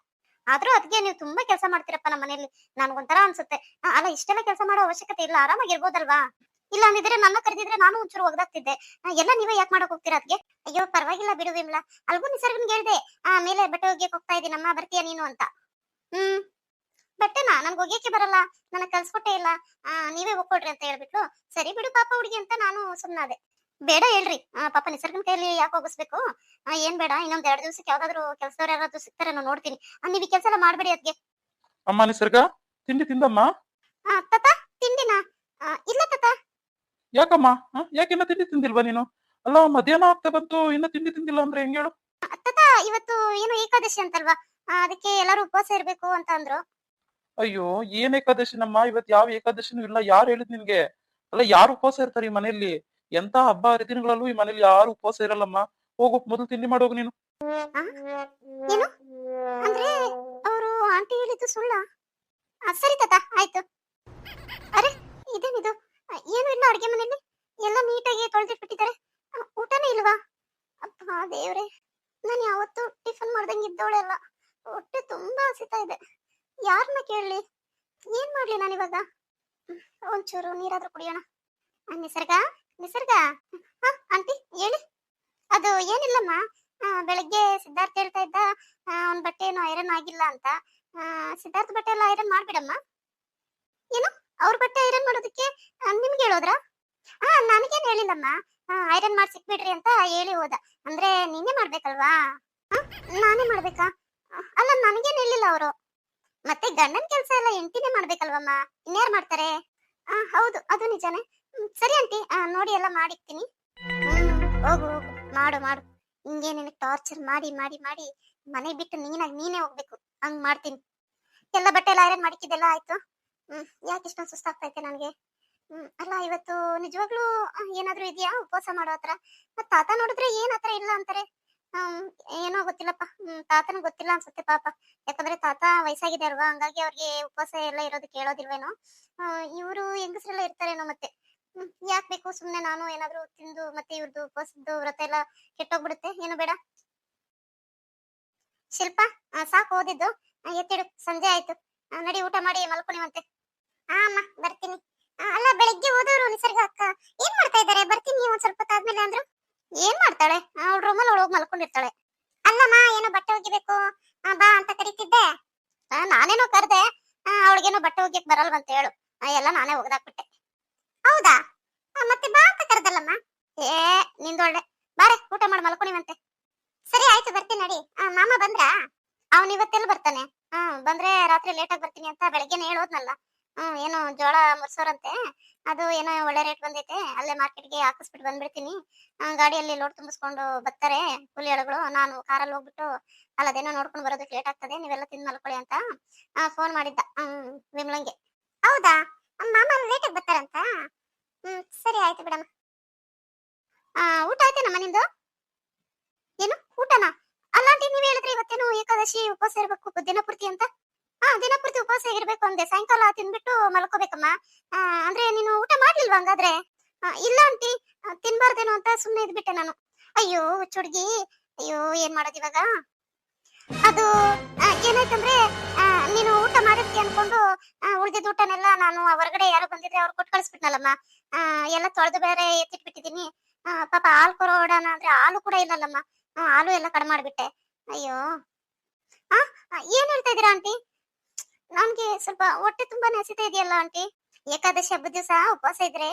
ಆದ್ರೂ ಅದಕ್ಕೆ ನೀವು ತುಂಬಾ ಕೆಲಸ ಮಾಡ್ತೀರಪ್ಪ ನಮ್ಮ ಮನೆಯಲ್ಲಿ. ನನ್ಗೊಂಥರ ಅನ್ಸುತ್ತೆ. ಅಲ್ಲ, ಇಷ್ಟೆಲ್ಲ ಕೆಲಸ ಮಾಡೋ ಅವಶ್ಯಕತೆ ಇಲ್ಲ. ಆರಾಮಾಗಿರ್ಬೋದಲ್ವಾ? ಇಲ್ಲ ಅಂದಿದ್ರೆ ನನ್ನ ಕರೆದಿದ್ರೆ ನಾನು ಒಂಚೂರು ಒಗ್ದಾಗ್ತಿದ್ದೆ. ಎಲ್ಲ ನೀವೇ ಯಾಕೆ ಮಾಡಕ್ ಹೋಗ್ತೀರಾ ಅದಕ್ಕೆ ಅಯ್ಯೋ, ಪರವಾಗಿಲ್ಲ ಬಿಡು ವಿಮ್ಲಾ. ಅಲ್ಗೂ ನಿಸರ್ಗನ್ ಹೇಳ್ದೆ ಆ, ಮೇಲೆ ಬಟ್ಟೆ ಹೋಗಿ ಹೋಗ್ತಾ ಇದೀನಮ್ಮ, ಬರ್ತೀಯ ನೀನು ಅಂತ. ಹ್ಮ್. ಬಟ್ಟೆನಾ? ನನ್ಗೆ ಒಗ್ಯಕ್ಕೆ ಬರಲ್ಲ. ನನಗ್ ಕಲ್ಸ್ಕೊಟ್ಟೆ ಇಲ್ಲ. ನೀವೇ ಒಕ್ಕೊಡ್ರಿ ಅಂತ ಹೇಳ್ಬಿಟ್ಟು ಸರಿ ಬಿಡು ಪಾಪ ಹುಡುಗಿ ಅಂತ ನಾನು ಸುಮ್ನಾದೆ ಬೇಡ ಹೇಳ್ರಿ. ಪಾಪ ನಿಸರ್ಗನ ಕೈಯಲ್ಲಿ ಯಾಕೆ ಹೋಗಿಸ್ಬೇಕು ಏನ್ ಬೇಡ. ಇನ್ನೊಂದ್ ಎರಡು ದಿವಸಕ್ಕೆ ಯಾವ್ದಾದ್ರು ಕೆಲಸದವ್ರು ಯಾರಾದ್ರೂ ಸಿಗ್ತಾರೆ ನಾನು ನೋಡ್ತೀನಿ. ನೀವ್ ಈ ಕೆಲಸ ಎಲ್ಲ ಮಾಡ್ಬೇಡಿ ಅದ್ಗೆ ಅಮ್ಮ ನಿಸರ್ಗ? ತಿಂಡಿ ತಿಂದಮ್ಮ? ಹಾ ತತ ತಿಂಡಿನ? ಇಲ್ಲ ತತ. ಯಾಕಮ್ಮ? ಯಾಕಿನ್ನ ತಿಂಡಿ ತಿಂದಿಲ್ವಾ ನೀನು? ಅಲ್ಲ ಮಧ್ಯಾಹ್ನ ಆಗ್ತಾ ಬಂತು. ಇನ್ನ ತಿಂಡಿ ತಿಂದಿಲ್ಲ ಅಂದ್ರೆ ಹೆಂಗ್ ಹೇಳು? ತತ ಇವತ್ತು ಏನು ಏಕಾದಶಿ ಅಂತಲ್ವಾ? ಅದಕ್ಕೆ ಎಲ್ಲರೂ ಉಪವಾಸ ಇರ್ಬೇಕು ಅಂತ ಅಂದ್ರು. ಅಯ್ಯೋ, ಏನ್ ಏಕಾದಶಿನಮ್ಮ ಇವತ್ ಯಾವ ಏಕಾದಶಿನೂ ಇಲ್ಲ. ಯಾರು ಹೇಳಿದ್ ನಿನ್ಗೆ ಅಲ್ಲ, ಯಾರು ಉಪವಾಸ ಇರ್ತಾರೆ ಈ ಮನೆಯಲ್ಲಿ? ಎಂತ ಹಬ್ಬ ಹರಿದಿನಗಳಲ್ಲೂ ಈ ಮನೇಲಿ ಯಾರು ಉಪವಾಸ ಇರಲ್ಲಮ್ಮ? ಹೋಗು, ಮೊದಲು ತಿಂಡಿ ಮಾಡೋಗು ನೀನು? ಏನು? ಅಂದ್ರೆ ಅವರು ಆಂಟಿ ಹೇಳಿದ್ದು ಸುಳ್ಳ? ಸರಿ ತಾತ, ಆಯ್ತು. ಅರೆ, ಇದೇನಿದು? ಏನು ಇಲ್ಲ ಅಡ್ಗೆ ಮನೆಯಲ್ಲಿ. ಎಲ್ಲ ನೀಟಾಗಿ ತೊಳೆದಿಟ್ಬಿಟ್ಟಿದ್ದಾರೆ. ಊಟನೇ ಇಲ್ವಾ? ಅಪ್ಪ ದೇವ್ರೆ. ನಾನು ಯಾವತ್ತೂ ಟಿಫನ್ ಮಾಡ್ದಂಗೆ ಇದ್ದೋಳೆಲ್ಲ ಹೊಟ್ಟೆ ತುಂಬಾ ಹಸಿತಾ ಇದೆ. ಯಾರನ್ನ ಕೇಳಲಿ? ಏನ್ ಮಾಡ್ಲಿ ನಾನು ಇವಾಗ? ಒಂಚೂರು ನೀರಾದ್ರೂ ಕುಡಿಯೋಣ. ನಿಸರ್ಗ ನಿಸರ್ಗ. ಹಾ, ಆಂಟಿ, ಹೇಳಿ. ಅದು ಏನಿಲ್ಲಮ್ಮ. ಬೆಳಗ್ಗೆ ಸಿದ್ಧಾರ್ಥ ಹೇಳ್ತಾ ಇದ್ದ ಅವನ ಬಟ್ಟೆ ಏನು ಐರನ್ ಆಗಿಲ್ಲ ಅಂತ. ಸಿದ್ಧಾರ್ಥ ಬಟ್ಟೆ ಎಲ್ಲ ಐರನ್ ಮಾಡ್ಬಿಡಮ್ಮ. ಏನು? ಅವ್ರ ಬಟ್ಟೆ ಐರನ್ ಮಾಡೋದಕ್ಕೆ ನಿಮ್ಗೆ ಹೇಳೋದ್ರ? ಹಾ ನನಗೇನು ಹೇಳಿಲ್ಲಮ್ಮ. ಐರನ್ ಮಾಡಿ ಸಿಕ್ಬಿಡ್ರಿ ಅಂತ ಹೇಳಿ ಹೋದ. ಅಂದ್ರೆ ನೀನೇ ಮಾಡ್ಬೇಕಲ್ವಾ? ನಾನೇ ಮಾಡ್ಬೇಕಾ? ಅಲ್ಲ, ನನಗೇನು ಹೇಳಿಲ್ಲ ಅವರು. ಮತ್ತೆ ಗಂಡನ ಕೆಲಸ ಎಲ್ಲ ಎಂಟಿನೇ ಮಾಡ್ಬೇಕಲ್ವಮ್ಮ? ಇನ್ಯಾರು ಮಾಡ್ತಾರೆ? ಹೌದು, ಅದು ನಿಜಾನೇ. ಸರಿ ಆಂಟಿ ನೋಡಿ ಎಲ್ಲ ಮಾಡಿಕ್ತೀನಿ ಹೋಗು ಹೋಗು. ಮಾಡು ಮಾಡು. ಹಿಂಗೆ ನಿನಗೆ ಟಾರ್ಚರ್ ಮಾಡಿ ಮಾಡಿ ಮಾಡಿ ಮನೆ ಬಿಟ್ಟು ನೀನಾಗಿ ನೀನೇ ಹೋಗ್ಬೇಕು. ಹಂಗ್ ಮಾಡ್ತೀನಿ. ಎಲ್ಲ ಬಟ್ಟೆ ಎಲ್ಲ ಐರನ್ ಮಾಡಿಕ್ಕಿದೆಲ್ಲ ಆಯ್ತು. ಹ್ಮ್, ಯಾಕೆ ಇಷ್ಟೊಂದು ಸುಸ್ತಾಗ್ತೈತೆ ನನಗೆ? ಹ್ಮ್, ಅಲ್ಲ, ಇವತ್ತು ನಿಜವಾಗ್ಲೂ ಏನಾದ್ರು ಇದೆಯಾ? ಉಪವಾಸ ಮಾಡೋ ಹತ್ರ? ಮತ್ ತಾತ ನೋಡಿದ್ರೆ ಏನ್ ಹತ್ರ ಇಲ್ಲ ಅಂತಾರೆ? ಏನೋ ಗೊತ್ತಿಲ್ಲಪ್ಪ. ತಾತನ ಗೊತ್ತಿಲ್ಲ ಅನ್ಸುತ್ತೆ ಪಾಪ. ಯಾಕಂದ್ರೆ ತಾತ ವಯಸ್ಸಾಗಿದೆ ಅಲ್ವಾ? ಹಂಗಾಗಿ ಅವ್ರಿಗೆ ಉಪವಾಸ ಎಲ್ಲ ಇರೋದು ಕೇಳೋದಿಲ್ವೇನೋ. ಇವರು ಹೆಂಗಸರೆಲ್ಲ ಇರ್ತಾರೇನೋ ಮತ್ತೆ. ಯಾಕೆ ಬೇಕು? ಸುಮ್ನೆ ನಾನು ಏನಾದ್ರು ತಿಂದು ಮತ್ತೆ ಇವ್ರದ್ದು ಉಪವಾಸದ್ದು ವ್ರತ ಎಲ್ಲ ಕೆಟ್ಟೋಗ್ಬಿಡುತ್ತೆ. ಏನು ಬೇಡ. ಶಿಲ್ಪ ಸಾಕು ಓದಿದ್ದು. ಎತ್ತಿಡು. ಸಂಜೆ ಆಯ್ತು. ನಡಿ ಊಟ ಮಾಡಿ ಮಲ್ಕೊಣಿವಂತೆ. ಹಾ ಅಮ್ಮ, ಬರ್ತೀನಿ. ಅಲ್ಲ, ಬೆಳಿಗ್ಗೆ ಓದೋರು ನಿಸರ್ಗ ಅಕ್ಕ. ಏನ್ ಮಾಡ್ತಾ ಇದ್ದಾರೆ? ಬರ್ತೀನಿ ಒಂದ್ ಸ್ವಲ್ಪ ಹೊತ್ತಾದ್ಮೇಲೆ ಅಂದ್ರು. ಇರ್ತಾಳೆ ಅವಳ ರೂಮಲ್ಲಿ ಅವಳು ಹೋಗಿ ಮಲ್ಕೊಂಡಿರ್ತಾಳೆ. ಅಲ್ಲಮ್ಮ, ಏನೋ ಬಟ್ಟೆ ಒಗಿಬೇಕು? ಬಾ ಅಂತ ಕರಿತಿದ್ದೆ. ನಾನೇನೋ ಕರ್ದೆ. ಅವಳಿಗೇನೋ ಬಟ್ಟೆ ಒಗ್ಯಕ್ ಬರಲ್ವಂತ ಹೇಳು. ಎಲ್ಲ ನಾನೇ ಒಗ್ದಾಕ್ಬಿಟ್ಟೆ. ಹೌದಾ? ಮತ್ತೆ ಬಾ ಅಂತ ಕರ್ದಲ್ಲಮ್ಮ. ಏ, ನಿಂದೊಳ್ಳೆ. ಬಾರೆ ಊಟ ಮಾಡಿ, ಮಲ್ಕೊಣಿವಂತೆ. ಸರಿ, ಆಯ್ತು, ಬರ್ತೀನಿ, ನಡಿ. ಮಾಮ ಬಂದ್ರಾ? ಅವನ್ ಇವತ್ತೆಲ್ಲ ಬರ್ತಾನೆ. ಹ್ಮ್, ಬಂದ್ರೆ ರಾತ್ರಿ ಲೇಟ್ ಆಗಿ ಬರ್ತೀನಿ ಅಂತ ಬೆಳಗ್ಗೆನೆ ಹೇಳೋದ್ನಲ್ಲ. ಹ್ಮ್, ಏನೋ ಜೋಳ ಮುರ್ಸೋರಂತೆ. ಅದು ಏನೋ ಒಳ್ಳೆ ರೇಟ್ ಬಂದೈತೆ. ಅಲ್ಲೇ ಮಾರ್ಕೆಟ್ಗೆ ಹಾಕಿಸ್ಬಿಟ್ಟು ಬಂದ್ಬಿಡ್ತೀನಿ. ಗಾಡಿಯಲ್ಲಿ ಲೋಡ್ ತುಂಬಿಸ್ಕೊಂಡು ಬರ್ತಾರೆ ಕೂಲಿಯಾಳುಗಳು. ನಾನು ಕಾರಲ್ಲಿ ಹೋಗ್ಬಿಟ್ಟು ಅಲ್ಲ ಅದೇನೋ ನೋಡ್ಕೊಂಡು ಬರೋದಕ್ಕೆ ಲೇಟ್ ಆಗ್ತದೆ. ನೀವೆಲ್ಲ ತಿಂದು ಮಲ್ಕೊಳ್ಳಿ ಅಂತ ಫೋನ್ ಮಾಡಿದ್ದ, ಹ್ಮ್, ವಿಮ್ಲಂಗೆ. ಹೌದಾ? ಮಾಮ ಲೇಟ್ ಆಗಿ ಬರ್ತಾರಂತ? ಹ್ಮ್, ಸರಿ ಆಯ್ತು ಬಿಡಮ್ಮ. ಊಟ ಆಯ್ತೇನಮ್ಮ ನಿಂದು? ಏನು? ಊಟನಾ? ಅಲ್ಲಾಂಟಿ ನೀವು ಹೇಳಿದ್ರೆ ಇವತ್ತೇನು ಏಕಾದಶಿ ಉಪವಾಸ ಇರ್ಬೇಕು, ದಿನಪೂರ್ತಿ ಅಂತ? ಹಾ ದಿನಪೂರ್ತಿ ಉಪವಾಸ ಇರ್ಬೇಕು ಅಂದೆ. ಸಾಯಂಕಾಲ ತಿನ್ಬಿಟ್ಟು ಮಲ್ಕೋಬೇಕಮ್ಮ. ಅಂದ್ರೆ ನೀನು ಊಟ ಮಾಡ್ಲಿಲ್ವಾ ಹಂಗಾದ್ರೆ? ಇಲ್ಲ ಆಂಟಿ. ತಿನ್ಬಾರ್ದೇನು ಅಂತ ಸುಮ್ಮನೆ ಇದ್ಬಿಟ್ಟೆ ನಾನು. ಅಯ್ಯೋ ಚುಡ್ಗಿ ಅಯ್ಯೋ ಏನ್ ಮಾಡೋದು ಇವಾಗ? ಅದು ಏನಾಯ್ತಂದ್ರೆ ನೀನು ಊಟ ಮಾಡಿರ್ತಿ ಅನ್ಕೊಂಡು ಉಳಿದಿದ್ದ ಊಟನೆಲ್ಲ ನಾನು ಹೊರಗಡೆ ಯಾರು ಬಂದಿದ್ರೆ ಅವ್ರು ಕೊಟ್ಟು ಕಳಿಸ್ಬಿಟ್ನಲ್ಲಮ್ಮ. ಎಲ್ಲ ತೊಳೆದು ಬೇರೆ ಎತ್ತಿಟ್ಬಿಟ್ಟಿದೀನಿ ಪಾಪ ಹಾಲು ಕೊರೋಡಣ ಅಂದ್ರೆ ಹಾಲು ಕೂಡ ಇಲ್ಲಲ್ಲಮ್ಮ. ಹಾಲು ಎಲ್ಲ ಕಡಿಮೆ ಮಾಡ್ಬಿಟ್ಟೆ ಅಯ್ಯೋ. ಆ, ಏನ್ ಹೇಳ್ತಾ ಇದೀರಾ ಆಂಟಿ? ನನ್ಗೆ ಸ್ವಲ್ಪ ಹೊಟ್ಟೆ ತುಂಬಾ ಹಸಿತಾ ಇದೆಯಲ್ಲ ಆಂಟಿ? ಏಕಾದಶಿ ಹಬ್ಬದ ದಿವಸ ಉಪವಾಸ ಇದ್ರೆ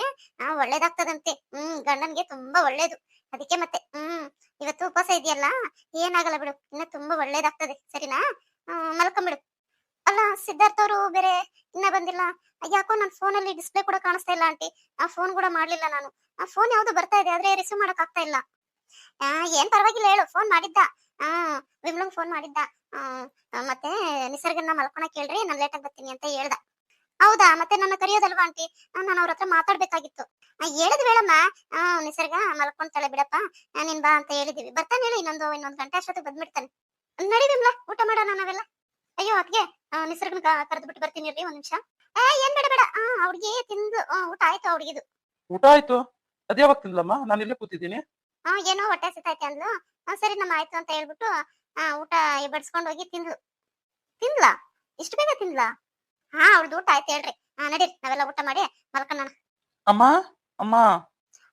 ಒಳ್ಳೇದಾಗ್ತದಂತೆ. ಹ್ಮ್, ಗಂಡನ್ಗೆ ತುಂಬಾ ಒಳ್ಳೇದು. ಅದಕ್ಕೆ ಮತ್ತೆ, ಹ್ಮ್, ಇವತ್ತು ಉಪವಾಸ ಇದೆಯಲ್ಲ, ಏನಾಗಲ್ಲ ಬಿಡು. ಇನ್ನ ತುಂಬಾ ಒಳ್ಳೇದಾಗ್ತದೆ. ಸರಿನಾ? ಮಲ್ಕೊಂಬಿಡು ಅಲ್ಲ, ಸಿದ್ಧಾರ್ಥ ಅವರು ಬೇರೆ ಇನ್ನ ಬಂದಿಲ್ಲ. ಯಾಕೋ ನನ್ನ ಫೋನಲ್ಲಿ ಡಿಸ್ಪ್ಲೇ ಕೂಡ ಕಾಣಿಸ್ತಾ ಇಲ್ಲ ಆಂಟಿ. ಆ ಫೋನ್ ಕೂಡ ಮಾಡ್ಲಿಲ್ಲ ನಾನು. ಆ ಫೋನ್ ಯಾವ್ದು ಬರ್ತಾ ಇದೆ, ಆದ್ರೆ ರಿಸೀವ್ ಮಾಡಕ್ ಆಗ್ತಾ ಇಲ್ಲ ಏನ್ ಪರವಾಗಿಲ್ಲ ಹೇಳು. ಫೋನ್ ಮಾಡಿದ್ದ. ಹ್ಮ್ ವಿಮ್ಲಂಗ್ ಫೋನ್ ಮಾಡಿದ್ದ. ಮತ್ತೆ ನಿಸರ್ಗನ ಮಲ್ಕೊಳಕ್ ಹೇಳ್ರಿ ನಾನು ಆಗಿ ಬರ್ತೀನಿ ಅಂತ ಹೇಳ್ದ. ಹೌದಾ? ಮತ್ತೆ ನನ್ನ ಕರೆಯೋದಲ್ವಾ ಆಂಟಿ? ನಾನು ಅವ್ರ ಹತ್ರ ಮಾತಾಡ್ಬೇಕಾಗಿತ್ತು. ಹೇಳದ್ ಬೇಡಮ್ಮ. ಆ, ನಿಸರ್ಗ ಮಲ್ಕೊಂತಾಳೆ ಬಿಡಪ್ಪ. ನಿನ್ ಬಾ ಅಂತ ಹೇಳಿದೀವಿ. ಬರ್ತಾನೆ ಹೇಳಿ ಇನ್ನೊಂದು ಇನ್ನೊಂದು ಗಂಟೆ ಅಷ್ಟೊತ್ತಿಗೆ ಬಂದ್ಬಿಡ್ತಾನೆ. ನಡಿ ಊಟ ಮಾಡೋಣ ನಾವೆಲ್ಲ. ಅಯ್ಯೋ ಅದ್ಗೆ ನಿಸರ್ಗನ ಕರೆದು ಬಿಟ್ಟು ಬರ್ತೀನಿ ಇರ್ಲಿ ಒಂದ್ ನಿಮಿಷ. ಏನ್ ಬೇಡ ಬೇಡ. ಅವ್ರಿಗೆ ತಿಂದು ಊಟ ಆಯ್ತು ಅವ್ರಿಗಿದು ಊಟ ಆಯ್ತು? ಅದ್ಯಾವಾಗ ತಿಂದ್ಲಮ್ಮ? ನಾನು ಇಲ್ಲೇ ಕೂತಿದ್ದೀನಿ. ಏನೋ ಹೊಟ್ಟೆ ಸಿತೈತೆ ಅಂದ್ಲು. ಸರಿ ನಮ್ಮ ಆಯ್ತು ಅಂತ ಹೇಳ್ಬಿಟ್ಟು ಆ ಊಟ ಬಡ್ಸ್ಕೊಂಡ್ ಹೋಗಿ ತಿಂದ್ಲು. ತಿಂದ್ಲಾ ಇಷ್ಟು ಬೇಗ ತಿಂದ್ಲಾ ಹಾ ಅವ್ರದ್ದು ಊಟ ಆಯ್ತು ಹೇಳ್ರಿ. ಹಾ ನಡೀರಿ ನಾವೆಲ್ಲ ಊಟ ಮಾಡಿ ಮಲ್ಕೊಳ್ಳೋಣ ಅಮ್ಮ ಅಮ್ಮ.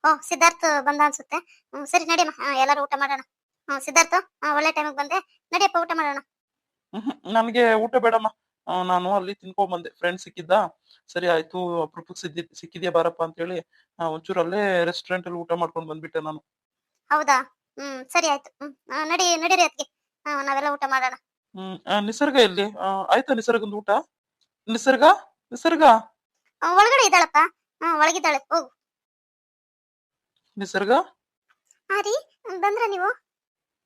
ಓ ಸಿದ್ಧಾರ್ಥ ಬಂದ ಅನ್ಸುತ್ತೆ. ಹ್ಮ್ ಸರಿ ನಡಿಯಮ್ಮ ಹಾ, ಎಲ್ಲರೂ ಊಟ ಮಾಡೋಣ. ಹ್ಮ್ ಸಿದ್ಧಾರ್ಥ ಆ, ಒಳ್ಳೆ ಟೈಮಿಗೆ ಬಂದೆ. ನಡಿಯಪ್ಪ ಊಟ ಮಾಡೋಣ. ನನಗೆ ಊಟ ಬೇಡಮ್ಮ. ಆ, ನಾನು ಅಲ್ಲಿ ತಿನ್ಕೊಂಡ್ ಬಂದೆ. ಫ್ರೆಂಡ್ ಸಿಕ್ಕಿದ್ದ. ಸರಿ ಆಯ್ತು ಅಪರೂಪಕ್ಕೆ ಸಿದ್ದಿ ಸಿಕ್ಕಿದ್ಯಾ ಬಾರಪ್ಪ ಅಂತ ಹೇಳಿ ಒಂಚೂರು ಅಲ್ಲೇ ರೆಸ್ಟೋರೆಂಟ್ ಅಲ್ಲಿ ಊಟ ಮಾಡ್ಕೊಂಡು ಬಂದ್ಬಿಟ್ಟೆ ನಾನು. ಹೌದಾ? ಹ್ಮ್ ಸರಿ ಆಯ್ತು. ಹ್ಮ್ ಆ, ನಡಿ ನಡಿರಿ ಅದಕ್ಕೆ ಹಾ ನಾವೆಲ್ಲ ಊಟ ಮಾಡೋಣ. ಹ್ಮ್ ಆ, ನಿಸರ್ಗ ಎಲ್ಲಿ? ಆ, ಆಯ್ತಾ ನಿಸರ್ಗಂದು ಊಟ? ನಿಸರ್ಗ? ನಿಸರ್ಗ? ಆ, ಒಳಗಡೆ ಇದ್ದಾಳಪ್ಪ. ಹಾ ಒಳಗಿದ್ದಾಳೆ. ಹೋಗು. ನಿಸರ್ಗ? ಹಾ ರೀ ಬಂದ್ರ ನೀವು?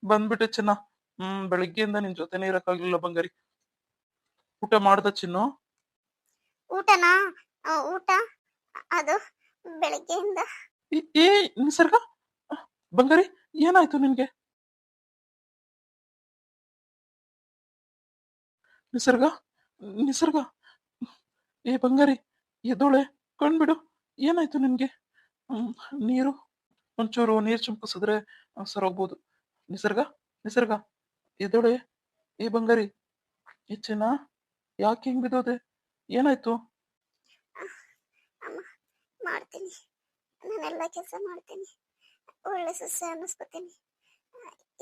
ಬಂದ್ಬಿಟ್ಟೆ ಚಿನ್ನ. ಹ್ಮ್ ಬೆಳಿಗ್ಗೆಯಿಂದ ನಿನ್ ಜೊತೆನೇ ಇರಕ್ಕಾಗ್ಲಿಲ್ಲ ಬಂಗಾರಿ. ಊಟ ಮಾಡ್ದ ಚಿನ್ನು? ಊಟನಾ? ಆ, ಊಟ? ಅದು ಬೆಳಗ್ಗೆಯಿಂದ. ಈ- ಏ ನಿಸರ್ಗ? ಆ, ಬಂಗಾರಿ ಏನಾಯ್ತು ನಿನ್ಗೆ? ನಿಸರ್ಗ? ನಿಸರ್ಗ? ಏ ಬಂಗಾರಿ, ಎದ್ದೋಳೆ, ಕಣ್ಬಿಡು. ಏನಾಯ್ತು ನಿನ್ಗೆ? ನೀರು? ಒಂಚೂರು ನೀರ್ ಚುಂಪಿಸಿದ್ರೆ ಸರೋಗ್ಬೋದು ನಿಸರ್ಗ? ನಿಸರ್ಗ? ಎದ್ದೋಳೆ, ಏ ಬಂಗಾರಿ ಹೆಚ್ಚಿನ ಯಾಕೆ ಹಿಂಗ್ ಬಿದ್ದೋದೆ? ಏನಾಯ್ತು? ಮಾಡ್ತೀನಿ. ನಾನೆಲ್ಲ ಕೆಲಸ ಮಾಡ್ತೀನಿ. ಒಳ್ಳೆ ಸಸ್ಯ ಅನ್ನಿಸ್ಕೊತೀನಿ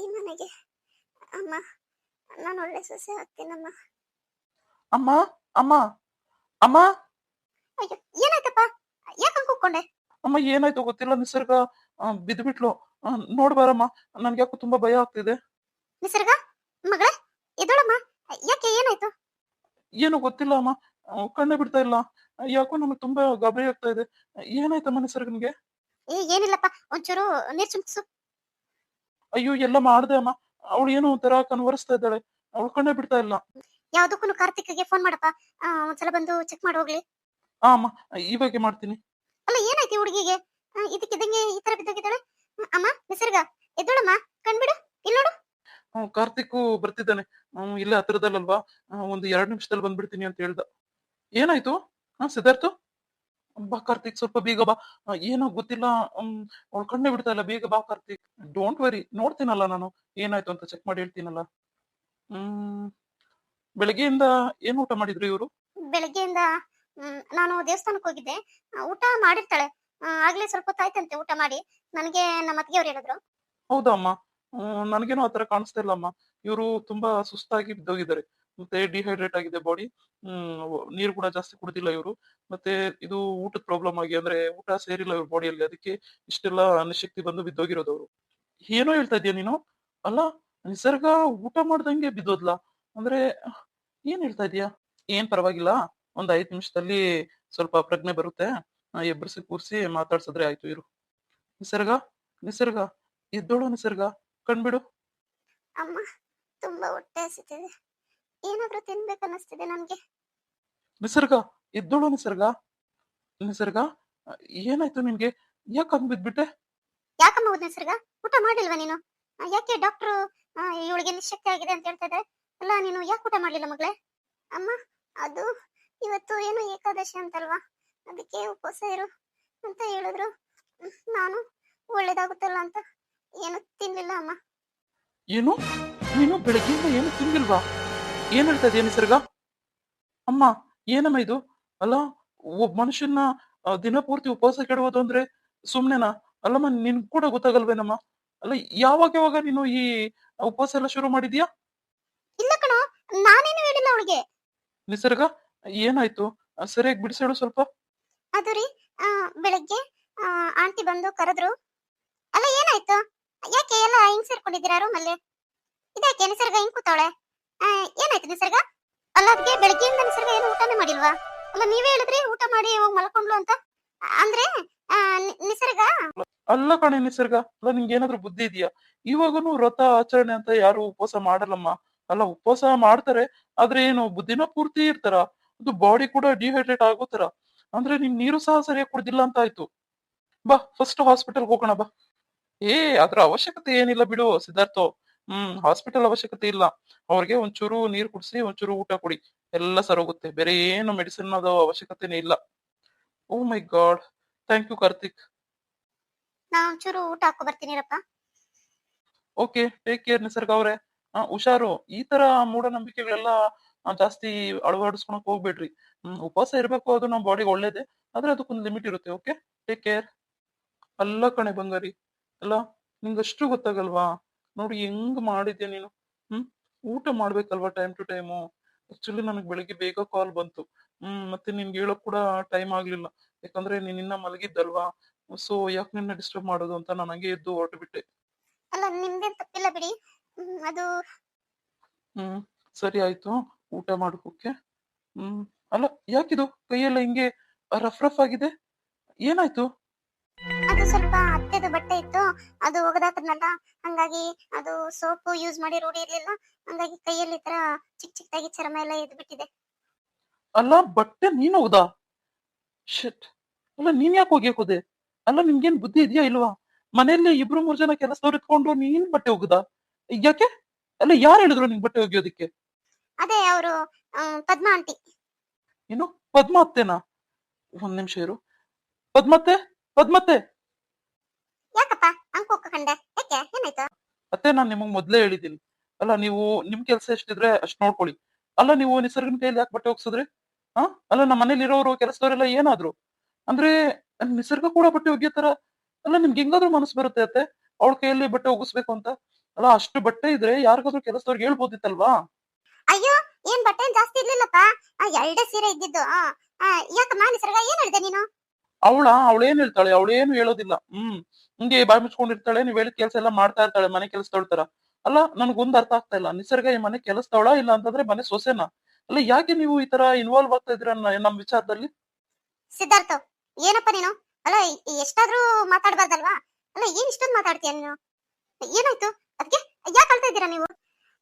ಈ ಮನೆಗೆ. ಅಮ್ಮ, ನಾನು ಒಳ್ಳೆ ಸಸ್ಯ ಆಗ್ತೀನಮ್ಮ. ಅಮ್ಮ ಅಮ್ಮ ಅಮ್ಮ. ಅಯ್ಯೋ ಏನಾಯ್ತಪ್ಪ? ಯಾಕೆ ಕೂತ್ಕೊಂಡೆ? ಅಮ್ಮ ಏನಾಯ್ತು ಗೊತ್ತಿಲ್ಲ ನಿಸರ್ಗ ಆ, ನೋಡ್ಬಾರಮ್ಮ ನನ್ಗೆ ಯಾಕೋ ತುಂಬಾ ಭಯ ಆಗ್ತಿದೆ. ನಿಸರ್ಗ? ಮಗಳೇ ಎದೋಳಮ್ಮ ಯಾಕೆ ಏನಾಯ್ತು? ಏನು ಗೊತ್ತಿಲ್ಲ ಅಮ್ಮ ಕಣ್ಣೆ ಕಣ್ಣೇ ಬಿಡ್ತಾ ಇಲ್ಲ. ಯಾಕೋ ನಮಗೆ ತುಂಬಾ ಗಾಬರಿ ಆಗ್ತಾ ಇದೆ. ಏನಾಯ್ತಮ್ಮ ನಿಸರ್ಗನ್ಗೆ ಏ ಏನಿಲ್ಲಪ್ಪ ಒಂಚೂರು ನೀರ್ ಚುಮ್ಸು ಅಯ್ಯೋ ಎಲ್ಲ ಮಾಡ್ದೆ ಅಮ್ಮ. ಅವಳು ಏನೋ ಒಂಥರ ಕನ್ವರ್ಸ್ತಾ ಇದ್ದಾಳೆ. ಅವಳು ಕಣ್ಣೆ ಬಿಡ್ತಾ ಇಲ್ಲ. ಯಾವ್ದಕ್ಕೂ ಕಾರ್ತಿಕ್ಗೆ ಫೋನ್ ಮಾಡಪ್ಪ. ಒಂದ್ಸಲ ಬಂದು ಚೆಕ್ ಮಾಡಿ ಹೋಗ್ಲಿ. ಆ ಅಮ್ಮ ಇವಾಗೆ ಮಾಡ್ತೀನಿ. ಅಲ್ಲ ಏನಾಯ್ತು ಹುಡುಗಿಗೆ? ಇದಕ್ಕಿದಂಗೆ ಈ ತರ ಬಿದ್ದೋಗಿದ್ದಾಳೆ? ಅಮ್ಮ ನಿಸರ್ಗ ಎದ್ದೋಳಮ್ಮ ಕಣ್ಬಿಡು ಇಲ್ಲಿ ನೋಡು. ಕಾರ್ತಿಕ್ ಬರ್ತಿದ್ದಾನೆ. ಇಲ್ಲ ಹತ್ರದಲ್ಲಲ್ವಾ? ಒಂದು ಎರಡ್ ನಿಮಿಷದಲ್ಲಿ ಬಂದ್ಬಿಡ್ತೀನಿ ಅಂತ ಹೇಳ್ದ. ಏನಾಯ್ತು? ಹಾ ಸಿದ್ಧಾರ್ಥ? ಬಾ ಕಾರ್ತಿಕ್ ಸ್ವಲ್ಪ ಬೇಗ ಬಾ. ಏನೋ ಗೊತ್ತಿಲ್ಲ. ಅವಳು ಕಣ್ಣೆ ಬಿಡ್ತಾ ಇಲ್ಲ. ಬೇಗ ಬಾ ಕಾರ್ತಿಕ್. ಡೋಂಟ್ ವರಿ ನೋಡ್ತೀನಲ್ಲ ನಾನು. ಏನಾಯ್ತು ಅಂತ ಚೆಕ್ ಮಾಡಿ ಹೇಳ್ತೀನಲ್ಲ. ಹ್ಮ್. ಬೆಳಗ್ಗೆಯಿಂದ ಏನ್ ಊಟ ಮಾಡಿದ್ರು ಇವರು? ಬೆಳಗ್ಗೆಯಿಂದ ನಾನು ದೇವಸ್ಥಾನಕ್ಕೆ ಹೋಗಿದ್ದೆ. ಊಟ ಮಾಡಿರ್ತಾಳೆ. ಆಗ್ಲೇ ಸ್ವಲ್ಪ ತಾಯ್ತಂತೆ ಊಟ ಮಾಡಿ. ನನಗೆ ನಮ್ಮ ಅತ್ತಿಗೆ ಅವ್ರು ಹೇಳಿದ್ರು. ಹೌದಾ ಅಮ್ಮ ಹ್ಮ್, ನನಗೇನೋ ಆತರ ಕಾಣಿಸ್ತಾ ಇಲ್ಲ ಅಮ್ಮ ಇವರು ತುಂಬಾ ಸುಸ್ತಾಗಿ ಬಿದ್ದೋಗಿದ್ದಾರೆ. ಮತ್ತೆ ಡಿಹೈಡ್ರೇಟ್ ಆಗಿದೆ ಬಾಡಿ ಹ್ಮ್ ನೀರು ಕೂಡ ಜಾಸ್ತಿ ಕುಡಿದಿಲ್ಲ ಇವರು. ಮತ್ತೆ ಇದು ಊಟದ ಪ್ರಾಬ್ಲಮ್ ಆಗಿ ಅಂದ್ರೆ ಊಟ ಸೇರಿಲ್ಲ ಇವ್ರ ಬಾಡಿಯಲ್ಲಿ ಅದಕ್ಕೆ ಇಷ್ಟೆಲ್ಲ ಅನಶಕ್ತಿ ಬಂದು ಬಿದ್ದೋಗಿರೋದು ಅವರು. ಏನೋ ಹೇಳ್ತಾ ಇದೀಯ ನೀನು? ಅಲ್ಲ ನಿಸರ್ಗ ಊಟ ಮಾಡ್ದಂಗೆ ಬಿದ್ದೋದ್ಲಾ? ಅಂದ್ರೆ ಏನ್ ಹೇಳ್ತಾ ಇದೀಯಾ ಏನ್ ಪರವಾಗಿಲ್ಲ. ಒಂದ್ ಐದ್ ನಿಮಿಷದಲ್ಲಿ ಸ್ವಲ್ಪ ಪ್ರಜ್ಞೆ ಬರುತ್ತೆ. ಆ, ಎಬ್ಬಿಸಿ ಕೂರ್ಸಿ ಮಾತಾಡ್ಸಿದ್ರೆ ಆಯ್ತು ಇರು. ನಿಸರ್ಗ ನಿಸರ್ಗ ಎದ್ದೋಳು ನಿಸರ್ಗ ಕಣ್ಬಿಡು. ಅಮ್ಮ ತುಂಬಾ ಹೊಟ್ಟೆ ಹಸಿತಿದೆ. ಏನಾದ್ರೂ ತಿನ್ಬೇಕು ಅನ್ನಿಸ್ತಿದೆ ನನ್ಗೆ. ನಿಸರ್ಗ ಎದ್ದೋಳು ನಿಸರ್ಗ ನಿಸರ್ಗ ಏನಾಯ್ತು ನಿನ್ಗೆ? ಯಾಕೆ ಹಂಗ್ ಬಿದ್ಬಿಟ್ಟೆ? ಯಾಕಮ್ಮ ಹೋದ್ ನಿಸರ್ಗ? ಊಟ ಮಾಡಿಲ್ವಾ ನೀನು? ಯಾಕೆ ಡಾಕ್ಟ್ರು ಇವಳಿಗೆ ನಿಶಕ್ತಿ ಆಗಿದೆ ಅಂತ ಹೇಳ್ತಾ ಇದ್ದಾರೆ? ಅಲ್ಲ, ನೀನು ಯಾಕೆ ಊಟ ಮಾಡ್ಲಿಲ್ಲ ಮಗಳೇ? ಅಮ್ಮ, ಅದು ಇವತ್ತು ಏನು ಏಕಾದಶಿ ಅಂತಲ್ವಾ? ಅದಕ್ಕೆ ಉಪವಾಸ ಇರು ಅಂತ ಹೇಳಿದ್ರು. ನಾನು ಒಳ್ಳೇದಾಗುತ್ತಲ್ಲ ಅಂತ ಏನು ತಿನ್ಲಿಲ್ಲ ಅಮ್ಮ. ಏನು? ನೀನು ಬೆಳಗ್ಗೆಯಿಂದ ಏನು ತಿನ್ಲಿಲ್ವಾ ಏನ್ ಹೇಳ್ತಾ ಇದೀಯ ನಿಸರ್ಗ? ಅಮ್ಮ, ಏನಮ್ಮ ಇದು? ಅಲ್ಲ ಒಬ್ಬ ಮನುಷ್ಯನ ದಿನಪೂರ್ತಿ ಉಪವಾಸ ಕೆಡುವುದು ಅಂದ್ರೆ ಸುಮ್ನೆನಾ? ಅಲ್ಲಮ್ಮ, ನಿನ್ ಕೂಡ ಗೊತ್ತಾಗಲ್ವೇನಮ್ಮ? ಅಲ್ಲ, ಯಾವಾಗ ಯಾವಾಗ ನೀನು ಈ ಉಪವಾಸ ಎಲ್ಲ ಶುರು ಮಾಡಿದ್ಯಾ? ಇಲ್ಲ ಕಣೋ ನಾನೇನು ಹೇಳಿಲ್ಲ ಅವಳಿಗೆ? ನಿಸರ್ಗ ಏನಾಯ್ತು? ಸರಿಯಾಗಿ ಬಿಡಿಸೇಳು ಸ್ವಲ್ಪ. ಅದು ರೀ ಆ, ಬೆಳಗ್ಗೆ ಆ, ಆಂಟಿ ಬಂದು ಕರೆದ್ರು. ಅಲ್ಲ ಏನಾಯ್ತು? ಯಾಕೆ ಎಲ್ಲ ಹಿಂಗ್ ಸೇರ್ಕೊಂಡಿದ್ದೀರಾ ರೂಮಲ್ಲಿ? ಇದ್ಯಾಕೆ ನಿಸರ್ಗ ಹಿಂಗ್ ಕೂತವಳೆ? ಏನಾಯ್ತು ನಿಸರ್ಗ? ಅಲ್ಲ ಅದಕ್ಕೆ ಬೆಳಗ್ಗೆಯಿಂದ ನಿಸರ್ಗ ಏನು ಊಟನೇ ಮಾಡಿಲ್ವಾ? ಅಲ್ಲ ನೀವೇ ಹೇಳಿದ್ರಿ ಊಟ ಮಾಡಿ ಹೋಗಿ ಮಲ್ಕೊಂಡ್ಲು ಅಂತ. ಅಂದ್ರೆ ಆ, ನಿ- ನಿಸರ್ಗ? ಅಲ್ಲ ಕಣೆ ನಿಸರ್ಗ ಅಲ್ಲ ನಿಂಗೆ ಏನಾದ್ರೂ ಬುದ್ಧಿ ಇದೆಯಾ? ಇವಾಗನು ವ್ರತ ಆಚರಣೆ ಅಂತ ಯಾರು ಉಪವಾಸ ಮಾಡಲ್ಲಮ್ಮ. ಅಲ್ಲ ಉಪವಾಸ ಮಾಡ್ತಾರೆ ಆದ್ರೆ ಏನು ಬುದ್ಧಿನ ದಿನ ಪೂರ್ತಿ ಇರ್ತಾರ ಅದು ಬಾಡಿ ಕೂಡ ಡಿಹೈಡ್ರೇಟ್ ಆಗೋತರ ಅಂದ್ರೆ ನೀನ್ ನೀರು ಸಹ ಸರಿಯಾಗಿ ಕುಡ್ದಿಲ್ಲ ಅಂತ ಆಯ್ತು. ಬಾ ಫಸ್ಟ್ ಹಾಸ್ಪಿಟಲ್ ಹೋಗೋಣ ಬಾ. ಏ ಅದ್ರ ಅವಶ್ಯಕತೆ ಏನಿಲ್ಲ ಬಿಡು ಸಿದ್ಧಾರ್ಥ. ಹ್ಮ್ ಹಾಸ್ಪಿಟಲ್ ಅವಶ್ಯಕತೆ ಇಲ್ಲ. ಅವ್ರಿಗೆ ಒಂಚೂರು ನೀರ್ ಕುಡಿಸಿ ಒಂಚೂರು ಊಟ ಕೊಡಿ. ಎಲ್ಲ ಸರೋಗುತ್ತೆ. ಬೇರೆ ಏನು ಮೆಡಿಸಿನ್ ಅದು ಅವಶ್ಯಕತೆನೇ ಇಲ್ಲ. ಓ my god thank you Karthik ನಾ ಒಂಚೂರು ಊಟ ಹಾಕೋ ಬರ್ತೀನಿರಪ್ಪ ಓಕೆ ಟೇಕ್ ಕೇರ್ ನಿಸರ್ಗ ಅವ್ರೆ. ಹುಷಾರು. ಈ ತರ ಮೂಢನಂಬಿಕೆಗಳೆಲ್ಲ ಜಾಸ್ತಿ ಅಳವಡಿಸ್ಕೊಳಕ್ ಹೋಗ್ಬೇಡ್ರಿ. ಹ್ಮ್, ಉಪವಾಸ ಇರ್ಬೇಕು, ಅದು ನಮ್ಮ ಬಾಡಿಗೆ ಒಳ್ಳೇದೇ. ಆದ್ರೆ ಅದಕ್ಕೊಂದು ಲಿಮಿಟ್ ಇರುತ್ತೆ, ಓಕೆ? ಟೇಕ್ ಕೇರ್ ಅಲ್ಲ ಕಣೆ ಬಂಗಾರಿ. ಅಲ್ಲ, ನಿಂಗಷ್ಟು ಗೊತ್ತಾಗಲ್ವಾ? ನೋಡಿ, ಹೆಂಗ್ ಮಾಡಿದ್ಯಾ ನೀನು? ಹ್ಮ್, ಊಟ ಮಾಡ್ಬೇಕಲ್ವಾ ಟೈಮ್ ಟು ಟೈಮು? ಆಕ್ಚುಲಿ ನನಗೆ ಬೆಳಿಗ್ಗೆ ಬೇಗ ಕಾಲ್ ಬಂತು. ಹ್ಮ್, ಮತ್ತೆ ನಿನ್ಗೆ ಹೇಳಕ್ ಕೂಡ ಟೈಮ್ ಆಗ್ಲಿಲ್ಲ. ಯಾಕಂದ್ರೆ ನೀನ್ ಇನ್ನ ಮಲಗಿದ್ದಲ್ವಾ? ಸೊ, ಯಾಕೆ ನಿನ್ನ ಡಿಸ್ಟರ್ಬ್ ಮಾಡೋದು ಅಂತ ನನಗೆ ಎದ್ದು ಹೊರಟು ಬಿಟ್ಟೆ ಅಲ್ಲ, ನಿಮ್ದೇನ್ ತಪ್ಪಿಲ್ಲ ಬಿಡಿ. ಹ್ಮ್, ಅದು ಹ್ಮ್ ಸರಿ ಆಯ್ತು. ಊಟ ಮಾಡೋಕೆ ಹ್ಮ್ ಅಲ್ಲ ಯಾಕಿದು? ಕೈಯೆಲ್ಲ ಹಿಂಗೆ ರಫ್ ರಫ್ ಆಗಿದೆ? ಏನಾಯ್ತು? ಅದು ಸ್ವಲ್ಪ ಅತ್ತೆದು ಬಟ್ಟೆ ಇತ್ತು. ಅದು ಒಗದಾಕದ್ನಲ್ಲ ಹಂಗಾಗಿ ಅದು ಸೋಪು ಯೂಸ್ ಮಾಡಿ ರೂಢಿ ಇರ್ಲಿಲ್ಲ. ಹಂಗಾಗಿ ಕೈಯಲ್ಲಿ ಈ ತರ ಚಿಕ್ಕ ಚಿಕ್ಕದಾಗಿ ಚರ್ಮ ಎಲ್ಲ ಎದ್ದು ಬಿಟ್ಟಿದೆ ಅಲ್ಲ ಬಟ್ಟೆ ನೀನು ಹೋದಾ ಶಟ್ ಅಲ್ಲ ನೀನ್ ಯಾಕೆ ಹೋಗಿ ಹೋದೆ? ಅಲ್ಲ ನಿಮ್ಗೇನ್ ಬುದ್ಧಿ ಇದೆಯಾ ಇಲ್ವಾ? ಮನೆಯಲ್ಲಿ ಇಬ್ರು ಮೂರ್ ಜನ ಕೆಲಸದವ್ರು ಇಟ್ಕೊಂಡು ನೀನ್ ಬಟ್ಟೆ ಹೋಗುದಾ ಯಾಕೆ? ಅಲ್ಲ ಯಾರು ಹೇಳಿದ್ರು ನಿನ್ ಬಟ್ಟೆ ಒಗೆಯೋದಕ್ಕೆ? ಅದೇ ಅವರು ಪದ್ಮ ಆಂಟಿ. ಏನು? ಪದ್ಮ ಅತ್ತೆನಾ? ಒಂದ್ ನಿಮಿಷ ಇರು. ಪದ್ಮತ್ತೆ ಪದ್ಮತ್ತೆ ಯಾಕಪ್ಪ? ಅಂಕು ಕಂಡೆ. ಯಾಕೆ? ಏನಾಯ್ತು? ಅತ್ತೆ ನಾನ್ ನಿಮಗ್ ಮೊದ್ಲೇ ಹೇಳಿದ್ದೀನಿ ಅಲ್ಲ ನೀವು ನಿಮ್ ಕೆಲ್ಸ ಎಷ್ಟಿದ್ರೆ ಅಷ್ಟ್ ನೋಡ್ಕೊಳ್ಳಿ. ಅಲ್ಲ ನೀವು ನಿಸರ್ಗನ ಕೈಯಲ್ಲಿ ಯಾಕೆ ಬಟ್ಟೆ ಒಗ್ಸಿದ್ರಿ? ಹಾ ಅಲ್ಲ ನಮ್ಮ ಮನೇಲಿ ಇರೋರು ಕೆಲಸದವರೆಲ್ಲ ಏನಾದ್ರು? ಅಂದ್ರೆ ನಿಸರ್ಗ ಕೂಡ ಬಟ್ಟೆ ಒಗೆಯೋ ತರ? ಅಲ್ಲ ನಿಮ್ಗೆ ಹೆಂಗಾದ್ರೂ ಮನಸ್ಸು ಬರುತ್ತೆ ಅತ್ತೆ? ಅವಳ ಕೈಯಲ್ಲಿ ಬಟ್ಟೆ ಒಗಿಸ್ಬೇಕು ಅಂತ? ಅಲ್ಲ ಅಷ್ಟು ಬಟ್ಟೆ ಇದ್ರೆ ಯಾರಿಗಾದ್ರೂ ಕೆಲಸದವ್ರಿಗೆ ಹೇಳ್ಬೋದಿತ್ತಲ್ವಾ? ಅಯ್ಯೋ ಏನ್ ಬಟ್ಟೆ ಜಾಸ್ತಿ ಇರ್ಲಿಲ್ಲಪ್ಪ? ಆ, ಎರಡೇ ಸೀರೆ ಇದ್ದಿದ್ದು. ಯಾಕಮ್ಮ ನಿಸರ್ಗ ಏನ್ ಹೇಳಿದೆ ನೀನು? ಅವಳ ಅವಳೇನ್ ಹೇಳ್ತಾಳೆ? ಅವಳೇನು ಹೇಳೋದಿಲ್ಲ. ಹ್ಮ್ ಹಿಂಗೆ ಬಾಯಿ ಮುಚ್ಕೊಂಡಿರ್ತಾಳೆ ನೀವ್ ಹೇಳಿದ ಕೆಲಸ ಎಲ್ಲ ಮಾಡ್ತಾ ಇರ್ತಾಳೆ ಮನೆ ಕೆಲಸ ತೊಳ್ತಾರ ಅಲ್ಲ ನನ್ಗೊಂದ್ ಅರ್ಥ ಆಗ್ತಾ ಇಲ್ಲ. ನಿಸರ್ಗ ಈ ಮನೆ ಕೆಲಸದವಳ ಇಲ್ಲ ಅಂತಂದ್ರೆ ಮನೆ ಸೊಸೆನಾ? ಅಲ್ಲ ಯಾಕೆ ನೀವು ಈ ತರ ಇನ್ವಾಲ್ವ್ ಆಗ್ತಾ ಇದ್ರ ನಮ್ ವಿಚಾರದಲ್ಲಿ? ಸಿದ್ಧಾರ್ಥ ಏನಪ್ಪ ನೀನು? ಅಲ್ಲ ಎಷ್ಟಾದ್ರೂ ಮಾತಾಡ್ಬಾರ್ದಲ್ವಾ? ಅಲ್ಲ ಏನ್ ಇಷ್ಟೊಂದು ಮಾತಾಡ್ತೀಯ ನೀನು? ಏನಾಯ್ತು? ಅದಕ್ಕೆ ಯಾಕೆ ಅಳ್ತಾ ಇದ್ದೀರಾ ನೀವು?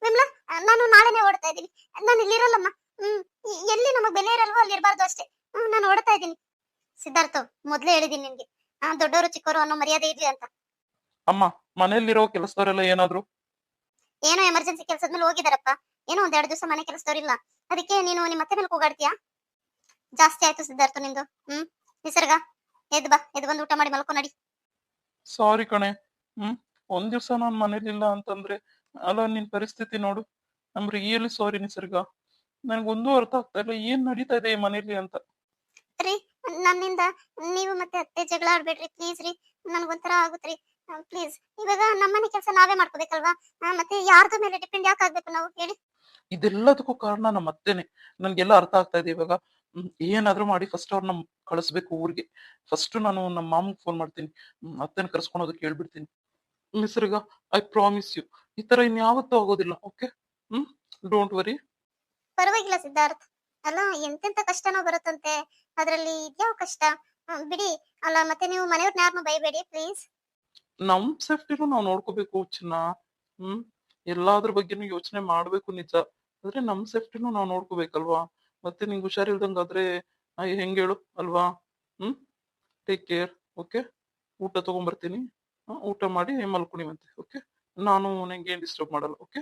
ವಿಮ್ಲಾ ನಾನು ನಾಳೆನೆ ಓಡ್ತಾ ಇದ್ದೀನಿ. ನಾನು ಇಲ್ಲಿರಲ್ಲಮ್ಮ. ಹ್ಮ್ ಎಲ್ಲಿ ನಮಗ್ ಬೆಲೆ ಇರಲ್ವೋ ಅಲ್ಲಿ ಇರಬಾರ್ದು ಅಷ್ಟೇ. ಹ್ಮ್ ನಾನು ಓಡ್ತಾ ಇದ್ದೀನಿ. ಸಿದ್ಧಾರ್ಥ ಮೊದ್ಲೇ ಹೇಳಿದೀನಿ ನಿಮ್ಗೆ. ಆ, ದೊಡ್ಡವರು ಚಿಕ್ಕವರು ಅನ್ನೋ ಮರ್ಯಾದೆ ಇರ್ಲಿ ಅಂತ. ಅಮ್ಮ ಮನೆಯಲ್ಲಿರೋ ಕೆಲಸದವರೆಲ್ಲ ಏನಾದ್ರು? ಏನೋ ಎಮರ್ಜೆನ್ಸಿ ಕೆಲಸದ ಮೇಲೆ ಹೋಗಿದಾರಪ್ಪ. ಏನೋ ಒಂದ್ ಎರಡು ದಿವಸ ಮನೆ ಕೆಲಸದವ್ರಿಲ್ಲ ಅದಕ್ಕೆ ನೀನು ನಿಮ್ಮ ಮತ್ತೆ ಮೇಲೆ ಕೂಗಾಡ್ತೀಯಾ? ಜಾಸ್ತಿ ಆಯ್ತು ಸಿದ್ಧಾರ್ಥ ನಿಂದು. ಹ್ಮ್ ನಿಸರ್ಗ ಎದ್ ಬಾ ಎದ್ ಬಂದು ಊಟ ಮಾಡಿ ಮಲ್ಕೊ ನಡಿ. ಸಾರಿ ಕಣೆ. ಹ್ಮ್ ಒಂದ್ ದಿವ್ಸ ನಾನ್ ಮನೇಲಿಲ್ಲ ಅಂತಂದ್ರೆ ಅಲ್ಲ ನಿನ್ ಪರಿಸ್ಥಿತಿ ನೋಡು. ನಮ್ ರಿಯಲಿ ಸಾರಿ ನಿಸರ್ಗ. ಒಂದೂ ಅರ್ಥ ಆಗ್ತಾ ಇಲ್ಲ ಏನ್ ನಡೀತಾ ಇದೆ ಈ ಮನೇಲಿ ಅಂತ. ರೀ ನನ್ನಿಂದ ನೀವು ಮತ್ತೆ ಅತ್ತೆ ಜಗಳ ಆಡ್ಬೇಡ್ರಿ ಪ್ಲೀಸ್ ರೀ. ನನ್ಗೊಂಥರ ಆಗುತ್ತ್ರಿ ಪ್ಲೀಸ್ ಇವಾಗ ನಮ್ಮನೆ ಕೆಲಸ ನಾವೇ ಮಾಡ್ಕೋಬೇಕಲ್ವಾ? ಮತ್ತೆ ಯಾರ್ದ ಮೇಲೆ ಡಿಪೆಂಡ್ ಯಾಕೆ ಆಗ್ಬೇಕು ನಾವು? ಹೇಳಿ. ಇದೆಲ್ಲದಕ್ಕೂ ಕಾರಣ ನಮ್ಮ ಅತ್ತೆನೆ. ನನ್ಗೆಲ್ಲ ಅರ್ಥ ಆಗ್ತಾ ಇದೆ ಇವಾಗ. ಏನಾದ್ರು ಮಾಡಿ ಫಸ್ಟ್ ಅವ್ರನ್ನ ಕಳಿಸ್ಬೇಕು ಊರಿಗೆ. ಫಸ್ಟ್ ನಾನು ನಮ್ಮ ಮಾಮಗ್ ಫೋನ್ ಮಾಡ್ತೀನಿ. ಅತ್ತೆನ ಕರ್ಸ್ಕೊಳೋದಕ್ಕೆ ಹೇಳ್ಬಿಡ್ತೀನಿ ಮಿಸ್ರಿಗ ಐ ಪ್ರಾಮಿಸ್ ಯು. ಈ ತರ ಇನ್ಯಾವತ್ತೂ ಆಗೋದಿಲ್ಲ ಓಕೆ? Hmm don't worry. ಪರವಾಗಿಲ್ಲ ಸಿದ್ಧಾರ್ಥ. ಅಲ್ಲ ಎಂತೆಂತ ಕಷ್ಟನೋ ಬರುತ್ತಂತೆ. ಅದರಲ್ಲಿ ಇದ್ಯಾವ ಕಷ್ಟ? ಬಿಡಿ. ಅಲ್ಲ ಮತ್ತೆ ನೀವು ಮನೆಯವ್ರನ್ನ ಯಾರನ್ನೂ ಬೈಬೇಡಿ ಪ್ಲೀಸ್. ನಮ್ ಸೇಫ್ಟಿನೂ ನಾವು ನೋಡ್ಕೋಬೇಕು ಚಿನ್ನ. ಹ್ಮ್ ಎಲ್ಲಾದ್ರ ಬಗ್ಗೆನೂ ಯೋಚನೆ ಮಾಡ್ಬೇಕು ನಿಜ. ಆದ್ರೆ ನಮ್ ಸೇಫ್ಟಿನೂ ನಾವು ನೋಡ್ಕೋಬೇಕಲ್ವಾ? ಮತ್ತೆ ನಿಂಗೆ ಹುಷಾರಿಲ್ದಂಗಾದ್ರೆ ಹೆಂಗೆ ಹೇಳು ಅಲ್ವಾ? Hmm take care okay? ಊಟ ತಗೊಂಬರ್ತೀನಿ. ಆ, ಊಟ ಮಾಡಿ ಮಲ್ಕೊಣಿವಂತೆ ಓಕೆ ನಾನು ನಿಂಗೆ ಏನ್ ಡಿಸ್ಟರ್ಬ್ ಮಾಡಲ್ಲ ಓಕೆ